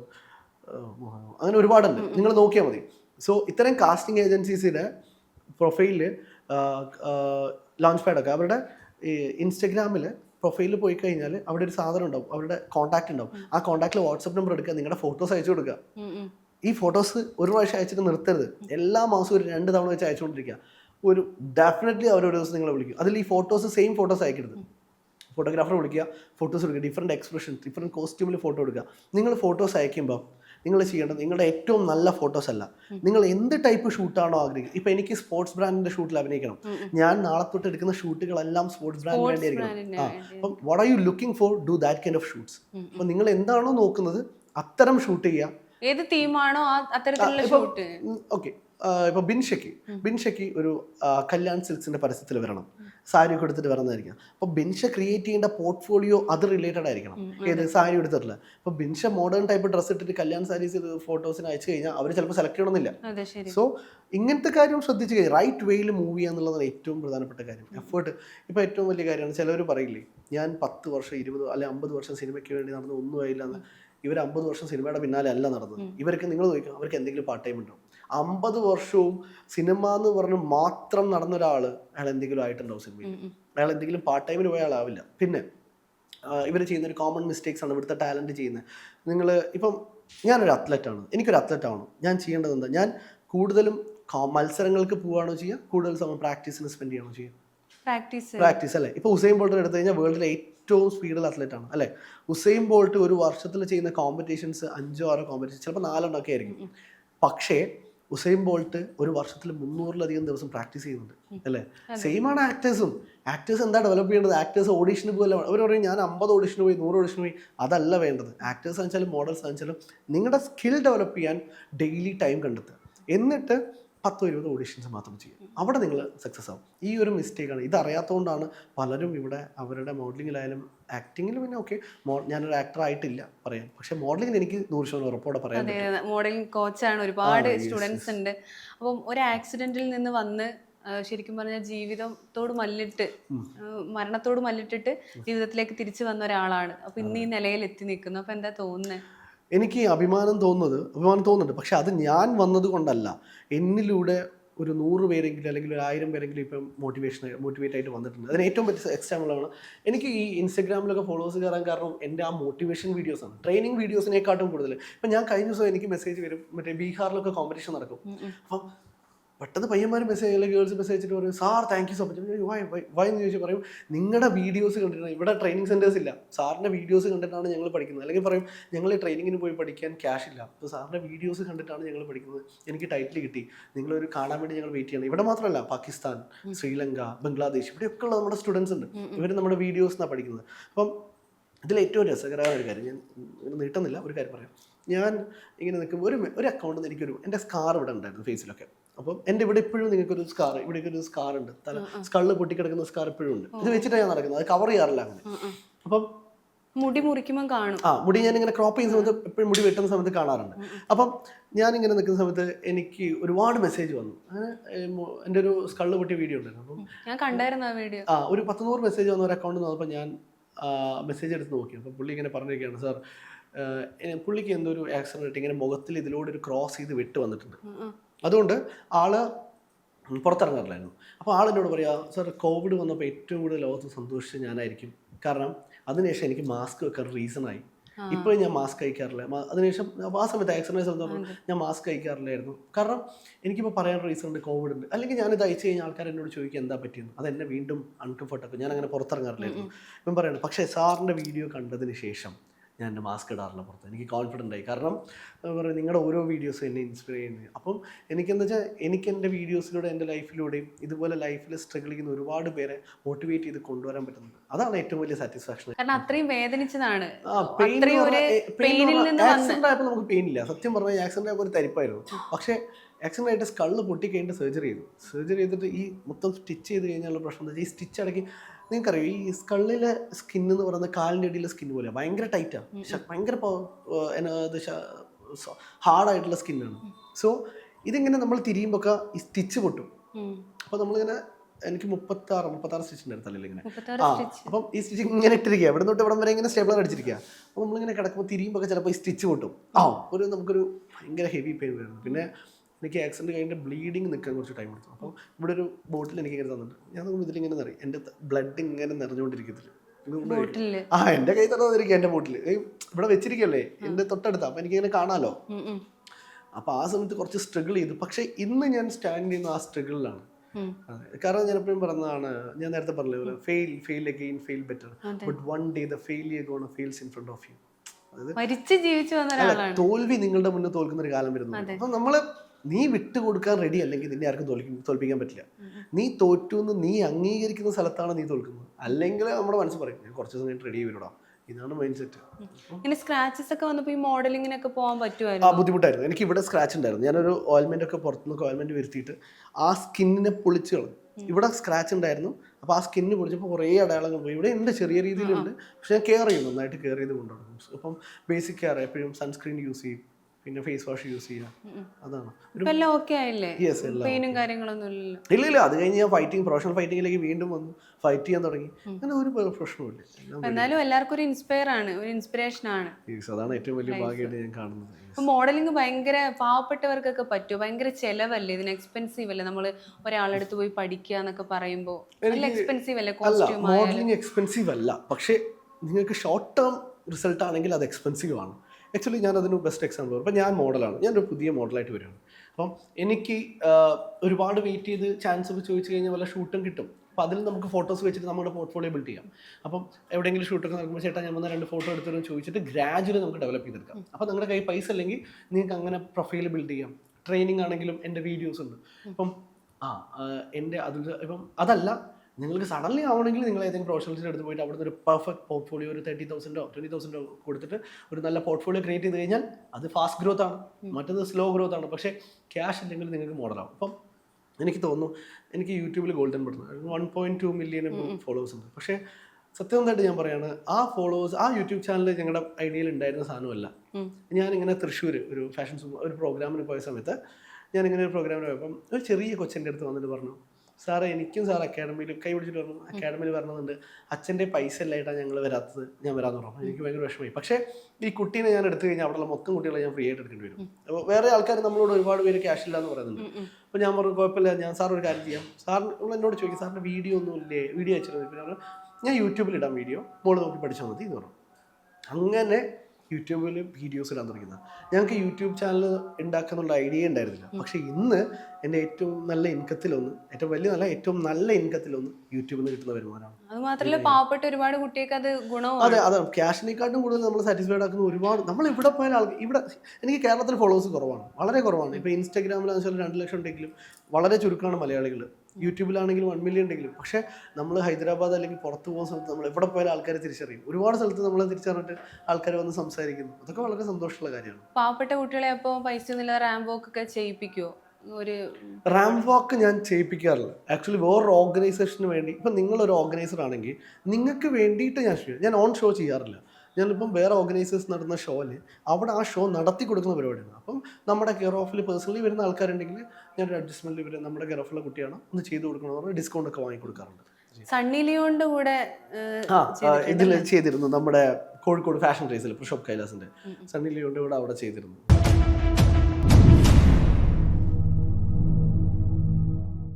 അങ്ങനെ ഒരുപാടുണ്ട്. നിങ്ങൾ നോക്കിയാൽ മതി. സോ ഇത്തരം കാസ്റ്റിംഗ് ഏജൻസീസിന്റെ പ്രൊഫൈലിൽ ലോഞ്ച് പാഡൊക്കെ അവരുടെ ഈ ഇൻസ്റ്റഗ്രാമിൽ പ്രൊഫൈലിൽ പോയി കഴിഞ്ഞാൽ അവിടെ ഒരു സാധനം ഉണ്ടാവും. അവരുടെ കോൺടാക്ട് ഉണ്ടാവും. ആ കോൺടാക്റ്റിൽ വാട്സപ്പ് നമ്പർ എടുക്കുക നിങ്ങളുടെ ഫോട്ടോസ് അയച്ചു കൊടുക്കുക. ഈ ഫോട്ടോസ് ഒരു പ്രാവശ്യം അയച്ചിട്ട് നിർത്തരുത്. എല്ലാ മാസവും ഒരു രണ്ട് തവണ വെച്ച് അയച്ചുകൊണ്ടിരിക്കുക. ഒരു ഡെഫിനറ്റ്ലി അവർ ഒരു ദിവസം നിങ്ങളെ വിളിക്കും. അതിൽ ഈ ഫോട്ടോസ് സെയിം ഫോട്ടോസ് അയക്കരുത്. ഫോട്ടോഗ്രാഫർ വിളിക്കുക ഫോട്ടോസ് എടുക്കുക. ഡിഫറെന്റ് എക്സ്പ്രഷൻ ഡിഫറെന്റ് കോസ്റ്റ്യൂമിൽ ഫോട്ടോ എടുക്കുക. നിങ്ങൾ ഫോട്ടോസ് അയക്കുമ്പോൾ നിങ്ങൾ ചെയ്യേണ്ടത് നിങ്ങളുടെ ഏറ്റവും നല്ല ഫോട്ടോസ് അല്ല. നിങ്ങൾ എന്ത് ടൈപ്പ് ഷൂട്ടാണോ ആഗ്രഹിക്കുന്നത് ഇപ്പം എനിക്ക് സ്പോർട്സ് ബ്രാൻഡിന്റെ ഷൂട്ടിൽ അഭിനയിക്കണം. ഞാൻ നാളെ തൊട്ട് എടുക്കുന്ന ഷൂട്ടുകളെല്ലാം സ്പോർട്സ് ബ്രാൻഡിന് Sports വേണ്ടിയായിരിക്കണം ആ അപ്പം what are you looking for do that kind of shoots അപ്പം നിങ്ങൾ എന്താണോ നോക്കുന്നത് അത്തരം ഷൂട്ട് ചെയ്യുക. ഏത് തീമാണോ അത്തരത്തിലുള്ള ഷൂട്ട് ഓക്കെ ഇപ്പൊ ബിൻഷക്കി ബിൻഷക്കി ഒരു കല്യാൺ സിൽക്സിന്റെ പരസ്യത്തിൽ വരണം. സാരി ഒക്കെ എടുത്തിട്ട് വരുന്നതായിരിക്കും അപ്പൊ ബിൻഷ ക്രിയേറ്റ് ചെയ്യേണ്ട പോർട്ട്ഫോളിയോ അത് റിലേറ്റഡ് ആയിരിക്കണം. ഏത് സാരി എടുത്തിട്ടില്ല അപ്പോൾ ബിൻഷ മോഡേൺ ടൈപ്പ് ഡ്രസ്സ് ഇട്ടിട്ട് കല്യാൺ സാരീസ് ഫോട്ടോസിന് അയച്ചു കഴിഞ്ഞാൽ അവർ ചിലപ്പോൾ സെലക്ട് ചെയ്യണമെന്നില്ല. സോ ഇങ്ങനത്തെ കാര്യം ശ്രദ്ധിച്ച് കഴിഞ്ഞാൽ റൈറ്റ് വേയിൽ മൂവ് ചെയ്യുക എന്നുള്ളതാണ് ഏറ്റവും പ്രധാനപ്പെട്ട കാര്യം. എഫേർട്ട് ഇപ്പോൾ ഏറ്റവും വലിയ കാര്യമാണ് ചിലവർ പറയില്ലേ ഞാൻ പത്ത് വർഷം ഇരുപത് അല്ലെ അമ്പത് വർഷം സിനിമയ്ക്ക് വേണ്ടി നടന്ന് ഒന്നും ആയില്ല ഇവർ അമ്പത് വർഷം സിനിമയുടെ പിന്നാലെ അല്ല നടന്നത്. ഇവർക്ക് നിങ്ങൾ നോക്കാം അവർക്ക് എന്തെങ്കിലും പാർട്ട് ടൈം ഉണ്ടാവും അമ്പത് വർഷവും സിനിമ എന്ന് പറഞ്ഞ് മാത്രം നടന്ന ഒരാൾ അയാൾ എന്തെങ്കിലും ആയിട്ടുണ്ടാവും സിനിമയിൽ? അയാൾ എന്തെങ്കിലും പാർട്ട് ടൈമിൽ പോയ ആളാവില്ല. പിന്നെ ഇവർ ചെയ്യുന്ന ഒരു കോമൺ മിസ്റ്റേക്സ് ആണ് ഇവിടുത്തെ ടാലന്റ് ചെയ്യുന്നത് നിങ്ങൾ ഇപ്പം ഞാനൊരു അത്ലറ്റാണ് എനിക്കൊരു അത്ലറ്റ് ആവണം. ഞാൻ ചെയ്യേണ്ടത് എന്താ ഞാൻ കൂടുതലും മത്സരങ്ങൾക്ക് പോവുകയാണോ ചെയ്യുക കൂടുതൽ സമയം പ്രാക്ടീസിന് സ്പെൻഡ് ചെയ്യണോ ചെയ്യുക പ്രാക്ടീസ് പ്രാക്ടീസ് അല്ലേ? ഇപ്പോൾ ഉസൈൻ ബോൾട്ട് എടുത്തു കഴിഞ്ഞാൽ വേൾഡിലെ ഏറ്റവും സ്പീഡിൽ അത്ലറ്റ് ആണ് അല്ലേ? ഉസൈൻ ബോൾട്ട് ഒരു വർഷത്തിൽ ചെയ്യുന്ന കോമ്പറ്റീഷൻസ് അഞ്ചോ ആറോ കോമ്പറ്റീഷൻ ചിലപ്പോൾ നാലെണ്ണമൊക്കെ ആയിരിക്കും. പക്ഷേ ഉസൈൻ ബോൾട്ട് ഒരു വർഷത്തിൽ മുന്നൂറിലധികം ദിവസം പ്രാക്ടീസ് ചെയ്യുന്നുണ്ട് അല്ലേ? സെയിം ആണ് ആക്ടേഴ്സും. ആക്ടേഴ്സ് എന്താ ഡെവലപ്പ് ചെയ്യേണ്ടത്? ആക്ടേഴ്സ് ഓഡീഷന് പോലെ അവർ പറയും ഞാൻ അമ്പത് ഓഡീഷന് പോയി നൂറ് ഓഡീഷന് പോയി. അതല്ല വേണ്ടത്. ആക്ടേഴ്സ് ആണെച്ചാലും മോഡൽസ് ആണെച്ചാലും നിങ്ങളുടെ സ്കിൽ ഡെവലപ്പ് ചെയ്യാൻ ഡെയിലി ടൈം കണ്ടെത്തുക. എന്നിട്ട് പത്തോ ഇരുപത് ഓഡീഷൻസ് മാത്രം ചെയ്യും അവിടെ നിങ്ങൾ സക്സസ് ആവും. ഈ ഒരു മിസ്റ്റേക്കാണ് ഇത് അറിയാത്തതുകൊണ്ടാണ് പലരും ഇവിടെ അവരുടെ മോഡലിങ്ങിലായാലും ആക്ടിങ്ങിൽ പിന്നെ ഓക്കെ ഞാനൊരു ആക്ടർ ആയിട്ടില്ല പറയാം പക്ഷെ മോഡലിംഗിൽ എനിക്ക് നൂറ് ശതമാനം ഉറപ്പോടെ പറയാം മോഡലിംഗ് കോച്ചാണ് ഒരുപാട് സ്റ്റുഡൻസ് ഉണ്ട്. അപ്പം ഒരു ആക്സിഡന്റിൽ നിന്ന് വന്ന് ശരിക്കും പറഞ്ഞാൽ ജീവിതത്തോട് മല്ലിട്ട് മരണത്തോട് മല്ലിട്ടിട്ട് ജീവിതത്തിലേക്ക് തിരിച്ചു വന്ന ഒരാളാണ്. അപ്പൊ ഇന്ന് ഈ നിലയിൽ എത്തി നിൽക്കുന്നു. അപ്പൊ എന്താ തോന്നുന്നത് എനിക്ക് അഭിമാനം തോന്നുന്നത് അഭിമാനം തോന്നുന്നുണ്ട്. പക്ഷെ അത് ഞാൻ വന്നത് കൊണ്ടല്ല. എന്നിലൂടെ ഒരു നൂറ് പേരെങ്കിലും അല്ലെങ്കിൽ ഒരു ആയിരം പേരെങ്കിലും ഇപ്പം മോട്ടിവേഷൻ മോട്ടിവേറ്റ് ആയിട്ട് വന്നിട്ടുണ്ട്. അതിന് ഏറ്റവും പറ്റിയ എക്സാമ്പിളാണ് എനിക്ക് ഈ ഇൻസ്റ്റഗ്രാമിലൊക്കെ ഫോളോവേഴ്സ് കയറാൻ കാരണം എന്റെ ആ മോട്ടിവേഷൻ വീഡിയോസാണ് ട്രെയിനിങ് വീഡിയോസിനെക്കാട്ടും കൂടുതൽ ഇപ്പം ഞാൻ കഴിഞ്ഞ ദിവസം എനിക്ക് മെസ്സേജ് വരും. മറ്റേ ബീഹാറിലൊക്കെ കോമ്പറ്റീഷൻ നടക്കും. അപ്പം പെട്ടെന്ന് പയ്യന്മാർ മെസ്സേജ് അല്ലെങ്കിൽ ഗേൾസ് മെസ്സേജ് അയച്ചിട്ട് പറയും sir thank you so much why why എന്ന് ചോദിച്ചാൽ പറയും നിങ്ങളുടെ വീഡിയോസ് കണ്ടിട്ടാണ് ഇവിടെ ട്രെയിനിങ് സെന്റേഴ്സ് ഇല്ല. സാറിന്റെ വീഡിയോസ് കണ്ടിട്ടാണ് ഞങ്ങൾ പഠിക്കുന്നത്. അല്ലെങ്കിൽ പറയും ഞങ്ങൾ ഈ ട്രെയിനിങ്ങിന് പോയി പഠിക്കാൻ ക്യാഷ് ഇല്ല. അപ്പോൾ സാറിന്റെ വീഡിയോസ് കണ്ടിട്ടാണ് ഞങ്ങൾ പഠിക്കുന്നത്. എനിക്ക് ടൈറ്റിൽ കിട്ടി. നിങ്ങളൊരു കാണാൻ വേണ്ടി ഞങ്ങൾ വെയിറ്റ് ചെയ്യണം. ഇവിടെ മാത്രമല്ല പാകിസ്ഥാൻ ശ്രീലങ്ക ബംഗ്ലാദേശ് ഇവിടെയൊക്കെ ഉള്ള നമ്മുടെ സ്റ്റുഡൻസ് ഉണ്ട്. ഇവർ നമ്മുടെ വീഡിയോസ് എന്നാണ് പഠിക്കുന്നത്. അപ്പം ഇതിൽ ഏറ്റവും രസകരമായ ഒരു കാര്യം ഞാൻ നീട്ടുന്നില്ല ഒരു കാര്യം പറയാം. ഞാൻ ഇങ്ങനെ നിൽക്കുമ്പോൾ ഒരു ഒരു അക്കൗണ്ടിൽ നിന്ന് എനിക്കൊരു എന്റെ സ്കാർ ഇവിടെ ഉണ്ടായിരുന്നു ഫേസിലൊക്കെ അപ്പം എന്റെ ഇവിടെ ഇപ്പോഴും നിങ്ങൾക്കൊരു സ്കാർ ഇവിടെ ഒരു സ്കാർ ഉണ്ട്. തല സ്കള്ള് പൊട്ടിക്കിടക്കുന്ന സ്കാർ ഇപ്പോഴും ഉണ്ട്. ഇത് വെച്ചിട്ടാണ് ഞാൻ നടക്കുന്നത്. അത് കവർ ചെയ്യാറില്ല അങ്ങനെ. അപ്പം മുടി മുറിക്കുമ്പോൾ കാണും. ആ മുടി ഞാൻ ഇങ്ങനെ ക്രോപ്പ് ചെയ്യുന്ന സമയത്ത് എപ്പോഴും മുടി വെട്ടുന്ന സമയത്ത് കാണാറുണ്ട്. അപ്പം ഞാൻ ഇങ്ങനെ നിൽക്കുന്ന സമയത്ത് എനിക്ക് ഒരുപാട് മെസ്സേജ് വന്നു. അങ്ങനെ എന്റെ ഒരു സ്കള്ള് പൊട്ടിയ വീഡിയോ ഉണ്ടായിരുന്നു. അപ്പം ഞാൻ കണ്ടായിരുന്നു ആ വീഡിയോ ആ ഒരു പത്ത് നൂറ് മെസ്സേജ് വന്ന ഒരു അക്കൗണ്ട് വന്നപ്പോൾ ഞാൻ മെസ്സേജ് എടുത്ത് നോക്കി. അപ്പോൾ പുള്ളി ഇങ്ങനെ പറഞ്ഞിരിക്കുകയാണ് സാർ പുള്ളിക്ക് എന്തോ ഒരു ആക്സിഡന്റ് ഇങ്ങനെ മുഖത്തിൽ ഇതിലൂടെ ഒരു ക്രോസ് ചെയ്ത് വിട്ട് വന്നിട്ടുണ്ട്. അതുകൊണ്ട് ആൾ പുറത്തിറങ്ങാറില്ലായിരുന്നു. അപ്പോൾ ആളെന്നോട് പറയാ സർ കോവിഡ് വന്നപ്പോൾ ഏറ്റവും കൂടുതൽ ലോകത്ത് സന്തോഷിച്ച ഞാനായിരിക്കും. കാരണം അതിനുശേഷം എനിക്ക് മാസ്ക് വെക്കാൻ റീസണായി ഇപ്പോഴും ഞാൻ മാസ്ക് കഴിക്കാറില്ല. മാ- അതിനുശേഷം ആ സമയത്ത് എക്സർസൈസ് വന്നപ്പോൾ ഞാൻ മാസ്ക് കഴിക്കാറില്ലായിരുന്നു. കാരണം എനിക്കിപ്പോൾ പറയാൻ റീസൺ ഉണ്ട് കോവിഡ് ഉണ്ട്. അല്ലെങ്കിൽ ഞാനിത് അയച്ചു കഴിഞ്ഞാൽ ആൾക്കാർ എന്നോട് ചോദിക്കുക എന്താ പറ്റിയെന്ന്? അത് എന്നെ വീണ്ടും അൺകംഫർട്ടബിൾ ഞാൻ അങ്ങനെ പുറത്തിറങ്ങാറില്ലായിരുന്നു. ഇപ്പം പറയണം പക്ഷേ സാറിന്റെ വീഡിയോ കണ്ടതിന് ശേഷം ഞാൻ എന്റെ മാസ്ക് ഇടാറില്ല പുറത്ത്. എനിക്ക് കോൺഫിഡന്റ് ആയി. കാരണം പറയുക നിങ്ങളുടെ ഓരോ വീഡിയോസും എന്നെ ഇൻസ്പയർ ചെയ്യുന്നത്. അപ്പം എനിക്കെന്ന് വെച്ചാൽ എനിക്ക് എന്റെ വീഡിയോസിലൂടെ എന്റെ ലൈഫിലൂടെയും ഇതുപോലെ ലൈഫിൽ സ്ട്രഗിൾ ചെയ്യുന്ന ഒരുപാട് പേരെ മോട്ടിവേറ്റ് ചെയ്ത് കൊണ്ടുവരാൻ പറ്റുന്നത് അതാണ് ഏറ്റവും വലിയ സാറ്റിസ്ഫാക്ഷൻ കാരണം അത്രയും വേദനിച്ചതാണ്. ആ പെയിൻ അത്രയും ഒരു പെയിനിൽ നിന്ന് വന്ന് ആക്സിഡന്റ് ആയപ്പോൾ നമുക്ക് പെയിൻ ഇല്ല. സത്യം പറഞ്ഞാൽ ആക്സിഡന്റ് ആയപ്പോൾ ഒരു തരിപ്പായിരുന്നു. പക്ഷേ ആക്സിഡന്റ് ആയിട്ട് സ്കൾ പൊട്ടിക്കഴിഞ്ഞിട്ട് സർജറി ചെയ്തു. സർജറി ചെയ്തിട്ട് ഈ മൊത്തം സ്റ്റിച്ച് ചെയ്ത് കഴിഞ്ഞാലുള്ള പ്രശ്നം എന്താ വെച്ചാൽ ഈ സ്റ്റിച്ച് അടക്കി നിങ്ങൾക്കറിയാം ഈ സ്കള്ളിലെ സ്കിൻ എന്ന് പറയുന്നത് കാലിന്റെ അടിയിലെ സ്കിൻ പോലെ ഭയങ്കര ടൈറ്റാണ് ഭയങ്കര ഹാർഡായിട്ടുള്ള സ്കിന്നാണ്. സോ ഇതിങ്ങനെ നമ്മൾ തിരിയുമ്പോൾ ഒക്കെ ഈ സ്റ്റിച്ച് പൊട്ടും. അപ്പോൾ നമ്മളിങ്ങനെ എനിക്ക് മുപ്പത്താറ് മുപ്പത്താറ് സ്റ്റിച്ച് ഉണ്ടായിരുന്നു തലയിൽ ഇങ്ങനെ. മുപ്പത്താറ് ആ. അപ്പം ഈ സ്റ്റിച്ച് ഇങ്ങനെ ഇട്ടിരിക്കുക. ഇവിടെ തൊട്ട് ഇവിടം വരെ ഇങ്ങനെ സ്റ്റേബിളർ അടിച്ചിരിക്കുക. അപ്പോൾ നമ്മളിങ്ങനെ കിടക്കുമ്പോൾ തിരിയുമ്പോൾ ചിലപ്പോൾ ഈ സ്റ്റിച്ച് പൊട്ടും. ആ ഒരു നമുക്കൊരു ഭയങ്കര ഹെവി പെയിൻ വരുന്നു പിന്നെ എനിക്ക് ആക്സിഡന്റ് കഴിഞ്ഞിട്ട് ബ്ലീഡിങ് നിൽക്കാൻ കുറച്ച് ടൈം എടുത്തു. അപ്പോൾ ഇവിടെ ഒരു ബോട്ടിൽ എനിക്ക് ഇങ്ങനെ തന്നിട്ട് ഞാൻ നോക്കുമ്പോൾ ഇതിലിങ്ങനെ നിറയും. എന്റെ ബ്ലഡ് ഇങ്ങനെ നിറഞ്ഞുകൊണ്ടിരിക്കത്തില്ല ആ എന്റെ കൈ തന്നെ തന്നിരിക്കുക എന്റെ ബോട്ടിൽ ഇവിടെ വെച്ചിരിക്കല്ലേ? എന്റെ തൊട്ടടുത്ത്. അപ്പോൾ എനിക്കിങ്ങനെ ഉം, അപ്പോൾ ആ സമയത്ത് കുറച്ച് സ്ട്രഗിൾ ചെയ്തു. പക്ഷേ ഇന്ന് ഞാൻ സ്റ്റാൻഡ് ചെയ്യുന്ന ആ സ്ട്രഗിളിലാണ് കാരണം ഞാൻ എപ്പോഴും പറഞ്ഞതാണ് ഞാൻ നേരത്തെ പറഞ്ഞ പോലെ fail fail again fail better. But one day the failure fails in front of you തോൽവി നിങ്ങളുടെ മുന്നിൽ തോൽക്കുന്ന ഒരു കാലം വരുന്നു അപ്പം നമ്മൾ നീ വിട്ടുകൊടുക്കാൻ റെഡി അല്ലെങ്കിൽ നിന്നെ ആർക്കും തോൽക്കും തോൽപ്പിക്കാൻ പറ്റില്ല. നീ തോറ്റു എന്ന് നീ അംഗീകരിക്കുന്ന സ്ഥലത്താണ് നീ തോൽക്കുന്നത്. അല്ലെങ്കിൽ നമ്മുടെ മനസ്സ് പറയും ഞാൻ കുറച്ച് ദിവസം റെഡി ആയി ഇതാണ് മൈൻഡ് സെറ്റ് ഇങ്ങനെ സ്ക്രാച്ചസ് ഒക്കെ വന്നപ്പോൾ ഈ മോഡലിങ്ങിനൊക്കെ പോകാൻ ആ ബുദ്ധിമുട്ടായിരുന്നു. എനിക്ക് ഇവിടെ സ്ക്രാച്ച് ഉണ്ടായിരുന്നു. ഞാനൊരു ഓയിൽമെന്റ് ഒക്കെ പുറത്തുനിന്ന് ഓയിൽമെന്റ് വരുത്തിയിട്ട് ആ സ്കിന്നിനെ പൊളിച്ച് കളഞ്ഞു. ഇവിടെ സ്ക്രാച്ച് ഉണ്ടായിരുന്നു. അപ്പോൾ ആ സ്കിന്ന് പൊളിച്ചപ്പോൾ കുറേ അടയാളങ്ങൾ പോയി. ഇവിടെ ഉണ്ട് ചെറിയ രീതിയിലുണ്ട്. പക്ഷെ ഞാൻ കെയർ ചെയ്യുന്നു. നന്നായിട്ട് കെയർ ചെയ്ത് കൊണ്ടുനടക്കും അപ്പം ബേസിക് കെയർ എപ്പോഴും സൺസ്ക്രീൻ യൂസ് ചെയ്യും. പിന്നെ ഫേസ് വാഷ് യൂസ് ചെയ്യുക അതാണ്. ഓക്കെ ആയില്ലേ? പെയിനും കാര്യങ്ങളൊന്നും ഇല്ല ഇല്ല. അത് കഴിഞ്ഞ് ഞാൻ ഫൈറ്റിംഗ് പ്രൊഫഷണൽ ഫൈറ്റിംഗിലേക്ക് വീണ്ടും വന്നു ഫൈറ്റ് ചെയ്യാൻ തുടങ്ങി. അങ്ങനെ ഒരു അപ്പൊ എന്നാലും എല്ലാവർക്കും ഒരു ഇൻസ്പയർ ആണ് ഒരു ഇൻസ്പിറേഷൻ ആണ്. അതാണ് ഏറ്റവും വലിയ ഭാഗ്യമായിട്ട് ഞാൻ കാണുന്നത്. മോഡലിംഗ് ഭയങ്കര പാവപ്പെട്ടവർക്കൊക്കെ പറ്റുമോ ഭയങ്കര ചെലവല്ലേ? ഇതിന് എക്സ്പെൻസീവ് അല്ലേ? നമ്മൾ ഒരാളെടുത്ത് പോയി പഠിക്കുക എന്നൊക്കെ പറയുമ്പോൾ എക്സ്പെൻസീവ് അല്ലേ മോഡലിംഗ് എക്സ്പെൻസീവ് അല്ല. പക്ഷേ നിങ്ങൾക്ക് ഷോർട്ട് ടേം റിസൾട്ട് ആണെങ്കിൽ അത് എക്സ്പെൻസീവ് ആണ്. ആക്ച്വലി ഞാൻ അതിന് ബെസ്റ്റ് എക്സാമ്പിൾ ഇപ്പം ഞാൻ മോഡലാണ് ഞാനൊരു പുതിയ മോഡലായിട്ട് വരികയാണ്. അപ്പം എനിക്ക് ഒരുപാട് വെയിറ്റ് ചെയ്ത് ചാൻസ് ഒക്കെ ചോദിച്ചു കഴിഞ്ഞാൽ വല്ല ഷൂട്ടും കിട്ടും. അപ്പോൾ അതിൽ നമുക്ക് ഫോട്ടോസ് വെച്ചിട്ട് നമ്മുടെ പോർട്ട്ഫോളിയോ ബിൽഡ് ചെയ്യാം. അപ്പം എവിടെയെങ്കിലും ഷൂട്ടൊക്കെ നടക്കുമ്പോൾ ചേട്ടാ ഞാൻ വന്ന രണ്ട് ഫോട്ടോ എടുത്തു ചോദിച്ചിട്ട് ഗ്രാജുവലി നമുക്ക് ഡെവലപ്പ് ചെയ്തെടുക്കാം. അപ്പോൾ നിങ്ങളുടെ കയ്യിൽ പൈസ അല്ലെങ്കിൽ നിങ്ങൾക്ക് അങ്ങനെ പ്രൊഫൈൽ ബിൽഡ് ചെയ്യാം. ട്രെയിനിങ് ആണെങ്കിലും എന്റെ വീഡിയോസ് ഉണ്ട്. അപ്പം ആ എന്റെ അതിൽ ഇപ്പം അതല്ല നിങ്ങൾക്ക് സഡൻലി ആവണമെങ്കിൽ നിങ്ങൾ ഏതെങ്കിലും പ്രൊഫഷണൽസിന്റെ അടുത്ത് പോയിട്ട് അവിടുന്ന് ഒരു പെർഫെക്റ്റ് പോർട്ട്ഫോളിയോ ഒരു തേർട്ടി തൗസൻഡോ ട്വന്റി തൗസൻഡോ കൊടുത്തിട്ട് ഒരു നല്ല പോർട്ട്ഫോളിയോ ക്രിയേറ്റ് ചെയ്ത് കഴിഞ്ഞാൽ അത് ഫാസ്റ്റ് ഗ്രോത്ത് ആണ്. മറ്റത് സ്ലോ ഗ്രോത്ത് ആണ്. പക്ഷേ ക്യാഷ് ഇല്ലെങ്കിൽ നിങ്ങൾക്ക് മോഡലാവും അപ്പം എനിക്ക് തോന്നുന്നു എനിക്ക് യൂട്യൂബിൽ golden button one point two million followers ഉണ്ട്. പക്ഷേ സത്യമായിട്ട് ഞാൻ പറയാണ് ആ ഫോളോവേഴ്സ് ആ യൂട്യൂബ് ചാനൽ ഞങ്ങളുടെ ഐഡിയയിൽ ഉണ്ടായിരുന്ന സാധനമല്ല. ഞാനിങ്ങനെ തൃശ്ശൂർ ഒരു ഫാഷൻ ഒരു പ്രോഗ്രാമിന് പോയ സമയത്ത് ഞാനിങ്ങനെ ഒരു പ്രോഗ്രാമിന് പോയപ്പം ഒരു ചെറിയ കൊച്ചിന്റെ അടുത്ത് വന്നിട്ട് പറഞ്ഞു സാറേ എനിക്കും സാർ അക്കാഡമിയിൽ കൈ പിടിച്ചിട്ട് പറഞ്ഞു അക്കാഡമിയിൽ വരണമെന്നുണ്ട്. അച്ഛന്റെ പൈസ ഇല്ലായിട്ടാണ് ഞങ്ങൾ വരാത്തത്. ഞാൻ വരാമെന്ന് പറഞ്ഞു. എനിക്ക് ഭയങ്കര വിഷമമായി. പക്ഷേ ഈ കുട്ടീനെ ഞാൻ എടുത്തു കഴിഞ്ഞാൽ അവിടെയുള്ള മൊത്തം കുട്ടികളെ ഞാൻ ഫ്രീ ആയിട്ട് എടുക്കേണ്ടി വരും. അപ്പോൾ വേറെ ആൾക്കാർ നമ്മളോട് ഒരുപാട് പേര് ക്യാഷ് ഇല്ല എന്ന് പറയുന്നുണ്ട് അപ്പോൾ ഞാൻ പറഞ്ഞു കുഴപ്പമില്ല. ഞാൻ സാർ ഒരു കാര്യം ചെയ്യാം. നമ്മൾ എന്നോട് ചോദിക്കും സാറിന്റെ വീഡിയോ ഒന്നും ഇല്ലേ? വീഡിയോ അയച്ചിരുന്നു? പിന്നെ പറഞ്ഞു ഞാൻ യൂട്യൂബിൽ ഇടാം വീഡിയോ മോൾ നോക്കി പഠിച്ചാൽ മതി എന്ന് പറഞ്ഞു. അങ്ങനെ യൂട്യൂബിൽ വീഡിയോസ് ഇടാൻ തുടങ്ങുന്നത് ഞങ്ങൾക്ക് യൂട്യൂബ് ചാനൽ ഉണ്ടാക്കാന്നുള്ള ഐഡിയ ഉണ്ടായിരുന്നില്ല പക്ഷേ ഇന്ന് എന്റെ ഏറ്റവും നല്ല ഇൻകത്തിലൊന്ന് ഏറ്റവും വലിയ നല്ല ഏറ്റവും നല്ല ഇൻകത്തിലൊന്ന് യൂട്യൂബിൽ നിന്ന് കിട്ടുന്ന വരുമാനമാണ്. അത് മാത്രമല്ല പാവപ്പെട്ട ഒരുപാട് കുട്ടികൾക്ക് അത് ഗുണവും അതെ അതെ ക്യാഷിനെക്കാട്ടും കൂടുതൽ നമ്മൾ സാറ്റിസ്ഫൈഡ് ആക്കുന്ന ഒരുപാട് നമ്മൾ ഇവിടെ പോയാൽ ആൾക്ക് ഇവിടെ എനിക്ക് കേരളത്തിൽ ഫോളോവേഴ്സ് കുറവാണ്. വളരെ കുറവാണ്. ഇപ്പോൾ ഇൻസ്റ്റാഗ്രാമിലാണെന്ന് വെച്ചാൽ രണ്ട് ലക്ഷം ഉണ്ടെങ്കിലും വളരെ ചുരുക്കമാണ് മലയാളികൾ യൂട്യൂബിലാണെങ്കിലും വൺ മില്യൺ ഉണ്ടെങ്കിലും. പക്ഷേ നമ്മൾ ഹൈദരാബാദ് അല്ലെങ്കിൽ പുറത്ത് പോകുന്ന സ്ഥലത്ത് നമ്മൾ എവിടെ പോയാലും ആൾക്കാരെ തിരിച്ചറിയും. ഒരുപാട് സ്ഥലത്ത് നമ്മൾ തിരിച്ചറിഞ്ഞിട്ട് ആൾക്കാർ വന്ന് സംസാരിക്കുന്നു. അതൊക്കെ വളരെ സന്തോഷമുള്ള കാര്യമാണ്. പാവപ്പെട്ട കുട്ടികളെ അപ്പോൾ പൈസ ഒന്നുമില്ല ഒക്കെ ചെയ്യിപ്പിക്കുവോ? ഒരു റാം വാക്ക് ഞാൻ ചെയ്യിപ്പിക്കാറില്ല. ആക്ച്വലി വേറൊരു ഓർഗനൈസേഷന് വേണ്ടി ഇപ്പം നിങ്ങളൊരു ഓർഗനൈസർ ആണെങ്കിൽ നിങ്ങൾക്ക് വേണ്ടിയിട്ട് ഞാൻ ഞാൻ ഓൺ ഷോ ചെയ്യാറില്ല. ഞാനിപ്പം വേറെ ഓർഗനൈസേഴ്സ് നടന്ന ഷോയിൽ അവിടെ ആ ഷോ നടത്തി കൊടുക്കുന്ന പരിപാടിയാണ്. അപ്പം നമ്മുടെ കെയർ ഓഫിൽ പേഴ്സണലി വരുന്ന ആൾക്കാരുണ്ടെങ്കിൽ ഞാൻ ഒരു അഡ്ജസ്റ്റ്മെന്റ് ഇവർ നമ്മുടെ കെയർ ഓഫിലെ കുട്ടിയാണ് ഒന്ന് ചെയ്ത് കൊടുക്കണമെന്ന് പറഞ്ഞാൽ ഡിസ്കൗണ്ട് ഒക്കെ വാങ്ങി കൊടുക്കാറുണ്ട്. സണ്ണി കൂടെ ആ ഇതിൽ ചെയ്തിരുന്നു. നമ്മുടെ കോഴിക്കോട് ഫാഷൻ റേസിൽ ഷോപ്പ് കൈലാസിന്റെ. സണ്ണി ലിയോണ്ട് കൂടെ അവിടെ ചെയ്തിരുന്നു.